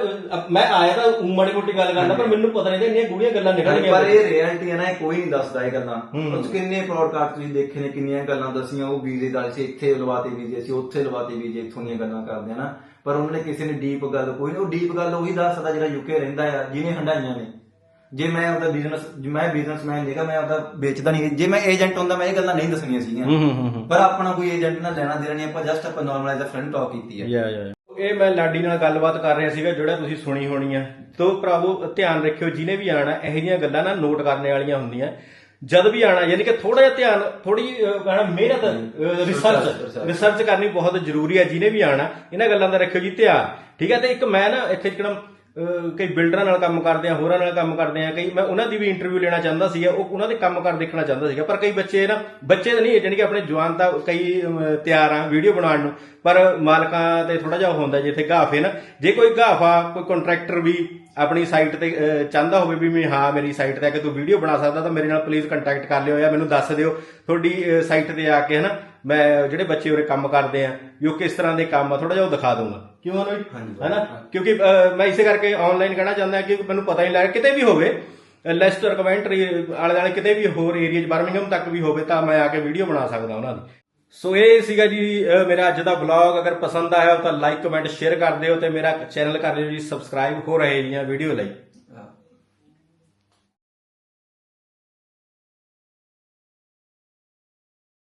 ਮੈਂ ਆਇਆ ਤਾਂ ਊਂ ਮਾੜੀ ਮੋਟੀ ਗੱਲ ਕਰਦਾ ਪਰ ਮੈਨੂੰ ਪਤਾ ਨਹੀਂ ਇੰਨੀਆਂ ਗੂੜੀਆਂ ਗੱਲਾਂ ਨਿਕਲ ਗਈਆਂ ਪਰ ਇਹ ਰਿਐਲਿਟੀ ਹੈ ਨਾ ਇਹ ਕੋਈ ਨਹੀਂ ਦੱਸਦਾ ਇਹ ਗੱਲਾਂ। ਉਸ ਕਿੰਨੇ ਪ੍ਰੋਡਕਾਸਟ ਤੁਸੀਂ ਦੇਖੇ ਨੇ ਕਿੰਨੀਆਂ ਗੱਲਾਂ ਦਸੀਆਂ ਉਹ ਵੀਜ਼ੇ ਦਾ ਸੀ ਇੱਥੇ ਲਵਾਤੇ ਵੀਜ਼ੇ ਸੀ ਉੱਥੇ ਲਵਾਤੇ ਵੀਜ਼ੇ ਇੱਥੋਂ ਦੀਆਂ ਗੱਲਾਂ ਕਰਦੇ ਆ ਨਾ। ਪਰ ਉਹਨਾਂ ਨੇ ਕਿਸੇ ਨੇ ਡੀਪ ਗੱਲ ਕੋਈ ਨਹੀਂ ਉਹ ਡੀਪ ਗੱਲ ਉਹੀ ਦੱਸ ਸਕਦਾ ਜਿਹੜਾ ਯੂਕੇ ਰਹਿੰਦਾ ਆ ਜਿਹਨੇ ਹੰਡਾਈਆਂ ਨੇ। ਜੇ ਮੈਂ ਉਹਦਾ ਬਿਜ਼ਨਸ ਮੈਂ ਬਿਜ਼ਨਸਮੈਨ ਨਹੀਂਗਾ ਮੈਂ ਉਹਦਾ ਵੇਚਦਾ ਨਹੀਂ ਜੇ ਮੈਂ ਏਜੰਟ ਹੁੰਦਾ ਮੈਂ ਇਹ ਗੱਲਾਂ ਨਹੀਂ ਦੱਸਣੀਆਂ ਸੀਗੀਆਂ। ਹੂੰ ਹੂੰ ਹੂੰ ਪਰ ਆਪਣਾ ਕੋਈ ਏਜੰਟ ਨਾਲ ਲੈਣਾ ਦੇਣਾ ਨਹੀਂ ਆਪਾਂ ਜਸਟ ਆਪਾਂ normal as a friend talk ਕੀਤੀ ਹੈ ਯਾ ਯਾ ਇਹ ਮੈਂ ਲਾਡੀ ਨਾਲ ਗੱਲਬਾਤ ਕਰ ਰਿਹਾ ਸੀਗਾ ਜਿਹੜਾ ਤੁਸੀਂ ਸੁਣੀ ਹੋਣੀ ਆ। ਤੋ ਭਰਾਵੋ ਧਿਆਨ ਰੱਖਿਓ ਜਿਹਨੇ ਵੀ ਆਣਾ ਇਹੋ ਜਿਹੀਆਂ ਗੱਲਾਂ ਨਾ ਨੋਟ ਕਰਨੇ ਵਾਲੀਆਂ ਹੁੰਦੀਆਂ। ਜਦ ਵੀ ਆਣਾ ਯਾਨੀ ਕਿ ਥੋੜਾ ਜਿਹਾ ਧਿਆਨ ਥੋੜੀ ਕਹਣਾ ਮਿਹਨਤ ਰਿਸਰਚ research। ਰਿਸਰਚ ਕਰਨੀ ਬਹੁਤ ਜ਼ਰੂਰੀ ਹੈ ਜਿਹਨੇ ਵੀ ਆਣਾ ਇਹਨਾਂ ਗੱਲਾਂ ਦਾ ਰੱਖਿਓ ਜੀ ਧਿਆਨ ਠੀਕ ਹੈ ਤੇ ਇੱਕ ਮੈਂ ਨਾ ਇੱਥੇ ਜਿਹੜਾ ਕਈ ਬਿਲਡਰਾਂ ਨਾਲ ਕੰਮ ਕਰਦੇ ਆ, ਹੋਰਾਂ ਨਾਲ ਕੰਮ ਕਰਦੇ ਆ, ਕਈ ਮੈਂ ਉਹਨਾਂ ਦੀ ਵੀ ਇੰਟਰਵਿਊ ਲੈਣਾ ਚਾਹੁੰਦਾ ਸੀਗਾ, ਉਹ ਉਹਨਾਂ ਦੇ ਕੰਮ ਕਰ ਦੇਖਣਾ ਚਾਹੁੰਦਾ ਸੀਗਾ, ਪਰ ਕਈ ਬੱਚੇ ਨਾ, ਬੱਚੇ ਤਾਂ ਨਹੀਂ ਜਾਣੀ ਕਿ ਆਪਣੇ ਜਵਾਨ ਤਾਂ ਕਈ ਤਿਆਰ ਆ ਵੀਡੀਓ ਬਣਾਉਣ ਨੂੰ, ਪਰ ਮਾਲਕਾਂ ਤੇ ਥੋੜਾ ਜਿਹਾ ਹੁੰਦਾ, ਜਿੱਥੇ ਗਾਫੇ ਨਾ, ਜੇ ਕੋਈ ਗਾਫਾ ਕੋਈ ਕੰਟਰੈਕਟਰ ਵੀ ਆਪਣੀ ਸਾਈਟ ਤੇ ਚਾਹੁੰਦਾ ਹੋਵੇ ਵੀ ਮੈਂ ਹਾਂ, ਮੇਰੀ ਸਾਈਟ ਤੇ ਆ ਕੇ ਤੂੰ ਵੀਡੀਓ ਬਣਾ ਸਕਦਾ, ਤਾਂ ਮੇਰੇ ਨਾਲ ਪਲੀਜ਼ ਕੰਟੈਕਟ ਕਰ ਲਿਓ ਜਾਂ ਮੈਨੂੰ ਦੱਸ ਦਿਓ, ਤੁਹਾਡੀ ਸਾਈਟ ਤੇ ਆ ਕੇ ਹਨਾ ਮੈਂ ਜਿਹੜੇ ਬੱਚੇ ਉਰੇ ਕੰਮ ਕਰਦੇ ਆ, ਵੀ ਉਹ ਕਿਸ ਤਰ੍ਹਾਂ ਦੇ ਕੰਮ ਆ ਥੋੜਾ ਜਿਹਾ ਉਹ ਦਿਖਾ ਦੂੰਗਾ ਕਿਉਂ ਅਨੁਜ ਹਾਂਜੀ। ਹੈਨਾ? ਕਿਉਂਕਿ ਅਹ, ਮੈਂ ਇਸੇ ਕਰਕੇ ਆਨਲਾਈਨ ਕਹਿਣਾ ਚਾਹੁੰਦਾ ਕਿ ਮੈਨੂੰ ਪਤਾ ਨਹੀਂ ਲੱਗ ਕਿਤੇ ਵੀ ਹੋਵੇ ਲੈਸਟਰ ਕਮੈਂਟਰੀ ਆਲੇ ਦੁਆਲੇ ਕਿਤੇ ਵੀ ਹੋਰ ਏਰੀਆ 'ਚ ਬਰਮਿੰਗਮ ਤੱਕ ਵੀ ਹੋਵੇ ਤਾਂ ਮੈਂ ਆ ਕੇ ਵੀਡੀਓ ਬਣਾ ਸਕਦਾ ਉਹਨਾਂ ਦੀ। ਸੋ ਇਹ ਸੀਗਾ ਜੀ ਅਹ, ਮੇਰਾ ਅੱਜ ਦਾ ਵਲੌਗ ਅਗਰ ਪਸੰਦ ਆਇਆ ਤਾਂ ਲਾਈਕ ਕਮੈਂਟ ਸ਼ੇਅਰ ਕਰ ਦਿਓ ਤੇ ਮੇਰਾ ਚੈਨਲ ਕਰ ਲਿਓ ਜੀ ਸਬਸਕ੍ਰਾਈਬ ਹੋ ਰਹੇ ਜੀਆਂ ਵੀਡੀਓ ਲਈ।